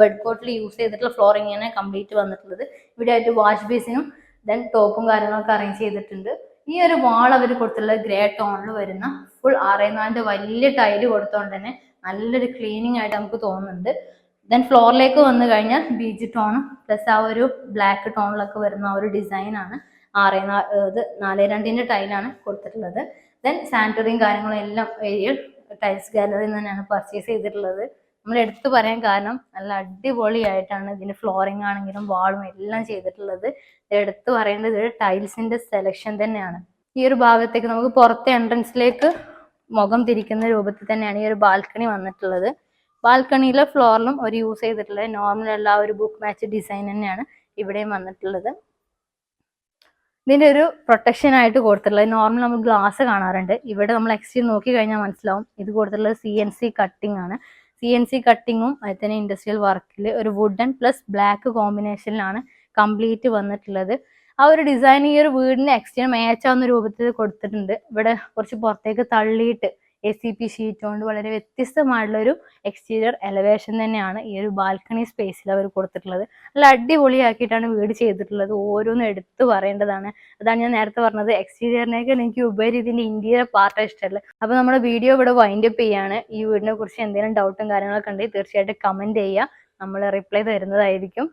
ബെഡ് കോട്ടിൽ യൂസ് ചെയ്തിട്ടുള്ള ഫ്ലോറിങ്ങിനെ കംപ്ലീറ്റ് വന്നിട്ടുള്ളത്. ഇവിടെ ആയിട്ട് വാഷ് ബേസിനും ദെൻ ടോപ്പും കാര്യങ്ങളൊക്കെ അറേഞ്ച് ചെയ്തിട്ടുണ്ട്. ഈ ഒരു വാൾ അവർ കൊടുത്തിട്ടുള്ളത് ഗ്രേ ടോണിൽ വരുന്ന ഫുൾ ആറേനാലിന്റെ വലിയ ടൈൽ കൊടുത്തോണ്ട് തന്നെ നല്ലൊരു ക്ലീനിങ് ആയിട്ട് നമുക്ക് തോന്നുന്നുണ്ട്. ദെൻ ഫ്ലോറിലേക്ക് വന്നു കഴിഞ്ഞാൽ ബീജ് ടോണും പ്ലസ് ആ ഒരു ബ്ലാക്ക് ടോണിലൊക്കെ വരുന്ന ആ ഒരു ഡിസൈനാണ് ആറേ നാ- ഇത് നാല് രണ്ടിന്റെ ടൈലാണ് കൊടുത്തിട്ടുള്ളത്. ദെൻ സാനിറ്ററിയും കാര്യങ്ങളും എല്ലാം ഏരിയ ടൈൽസ് ഗാലറിയിൽ നിന്ന് തന്നെയാണ് പർച്ചേസ് ചെയ്തിട്ടുള്ളത്. നമ്മൾ എടുത്തു പറയാൻ കാരണം നല്ല അടിപൊളിയായിട്ടാണ് ഇതിന്റെ ഫ്ലോറിംഗ് ആണെങ്കിലും വാളും എല്ലാം ചെയ്തിട്ടുള്ളത്. എടുത്തു പറയേണ്ടത് ഇത് ടൈൽസിന്റെ സെലക്ഷൻ തന്നെയാണ്. ഈ ഒരു ഭാഗത്തേക്ക് നമുക്ക് പുറത്തെ എൻട്രൻസിലേക്ക് മുഖം തിരിക്കുന്ന രൂപത്തിൽ തന്നെയാണ് ഈ ഒരു ബാൽക്കണി വന്നിട്ടുള്ളത്. ബാൽക്കണിയിലെ ഫ്ലോറിലും ഒരു യൂസ് ചെയ്തിട്ടുള്ള നോർമൽ ഉള്ള ഒരു ബുക്ക് മാച്ച് ഡിസൈൻ തന്നെയാണ് ഇവിടെയും വന്നിട്ടുള്ളത്. ഇതിന്റെ ഒരു പ്രൊട്ടക്ഷൻ ആയിട്ട് കൊടുത്തിട്ടുള്ളത് നോർമൽ നമ്മൾ ഗ്ലാസ് കാണാറുണ്ട്. ഇവിടെ നമ്മൾ എക്സ്റ്റീരിയർ നോക്കി കഴിഞ്ഞാൽ മനസ്സിലാവും. ഇത് കൊടുത്തിട്ടുള്ളത് സി എൻ സി കട്ടിംഗ് ആണ്. സി എൻ സി കട്ടിങ്ങും അതിൽ തന്നെ ഇൻഡസ്ട്രിയൽ വർക്കിൽ ഒരു വുഡൻ പ്ലസ് ബ്ലാക്ക് കോമ്പിനേഷനിലാണ് കംപ്ലീറ്റ് വന്നിട്ടുള്ളത്. ആ ഒരു ഡിസൈൻ ഈ ഒരു വീടിന് എക്സ്റ്റീരിയർ മാച്ച് ആവുന്ന രൂപത്തിൽ കൊടുത്തിട്ടുണ്ട്. ഇവിടെ കുറച്ച് പുറത്തേക്ക് തള്ളിയിട്ട് എ സി പി ഷീറ്റ് കൊണ്ട് വളരെ വ്യത്യസ്തമായിട്ടുള്ള ഒരു എക്സ്റ്റീരിയർ എലവേഷൻ തന്നെയാണ് ഈ ഒരു ബാൽക്കണി സ്പേസിൽ അവർ കൊടുത്തിട്ടുള്ളത്. നല്ല അടിപൊളിയാക്കിയിട്ടാണ് വീട് ചെയ്തിട്ടുള്ളത്. ഓരോന്നും എടുത്തു പറയേണ്ടതാണ്. അതാണ് ഞാൻ നേരത്തെ പറഞ്ഞത്. എക്സ്റ്റീരിയറിനേക്കാൾ എനിക്ക് ഉപരി ഇതിന്റെ ഇന്റീരിയർ പാർട്ട് ഇഷ്ടമല്ല അപ്പോൾ നമ്മുടെ വീഡിയോ ഇവിടെ വൈൻഡ് അപ്പ് ചെയ്യാണ്. ഈ വീടിനെ കുറിച്ച് എന്തെങ്കിലും ഡൗട്ടും കാര്യങ്ങളൊക്കെ ഉണ്ടെങ്കിൽ തീർച്ചയായിട്ടും കമന്റ് ചെയ്യുക. നമ്മൾ റിപ്ലൈ തരുന്നതായിരിക്കും.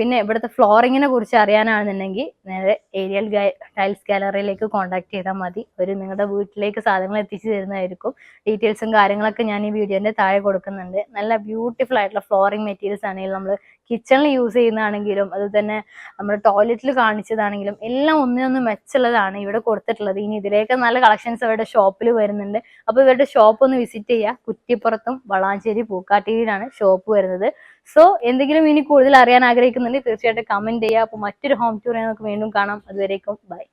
പിന്നെ ഇവിടുത്തെ ഫ്ലോറിങ്ങിനെ കുറിച്ച് അറിയാനാണെന്നുണ്ടെങ്കിൽ നേരെ ഏരിയൽ ടൈൽസ് ഗാലറിയിലേക്ക് കോൺടാക്ട് ചെയ്താൽ മതി. ഒരു നിങ്ങളുടെ വീട്ടിലേക്ക് സാധനങ്ങൾ എത്തിച്ചു തരുന്നതായിരിക്കും. ഡീറ്റെയിൽസും കാര്യങ്ങളൊക്കെ ഞാൻ ഈ വീഡിയോന്റെ താഴെ കൊടുക്കുന്നുണ്ട്. നല്ല ബ്യൂട്ടിഫുൾ ആയിട്ടുള്ള ഫ്ലോറിങ് മെറ്റീരിയൽസ് ആണെങ്കിൽ നമ്മൾ കിച്ചണിൽ യൂസ് ചെയ്യുന്നതാണെങ്കിലും അതുപോലെ തന്നെ നമ്മൾ ടോയ്ലറ്റിൽ കാണിച്ചതാണെങ്കിലും എല്ലാം ഒന്നിനൊന്ന് മെച്ചുള്ളതാണ് ഇവിടെ കൊടുത്തിട്ടുള്ളത്. ഇനി ഇതിലേക്ക് നല്ല കളക്ഷൻസ് അവരുടെ ഷോപ്പിൽ വരുന്നുണ്ട്. അപ്പോൾ ഇവരുടെ ഷോപ്പ് ഒന്ന് വിസിറ്റ് ചെയ്യുക. കുറ്റിപ്പുറത്തും വളാഞ്ചേരി പൂക്കാട്ടിയിലാണ് ഷോപ്പ് വരുന്നത്. സോ എന്തെങ്കിലും ഇനി കൂടുതൽ അറിയാൻ ആഗ്രഹിക്കുന്നുണ്ടെങ്കിൽ തീർച്ചയായിട്ടും കമന്റ് ചെയ്യുക. അപ്പോൾ മറ്റൊരു ഹോം ടൂർ നമുക്ക് വീണ്ടും കാണാം. അതുവരേക്കും ബൈ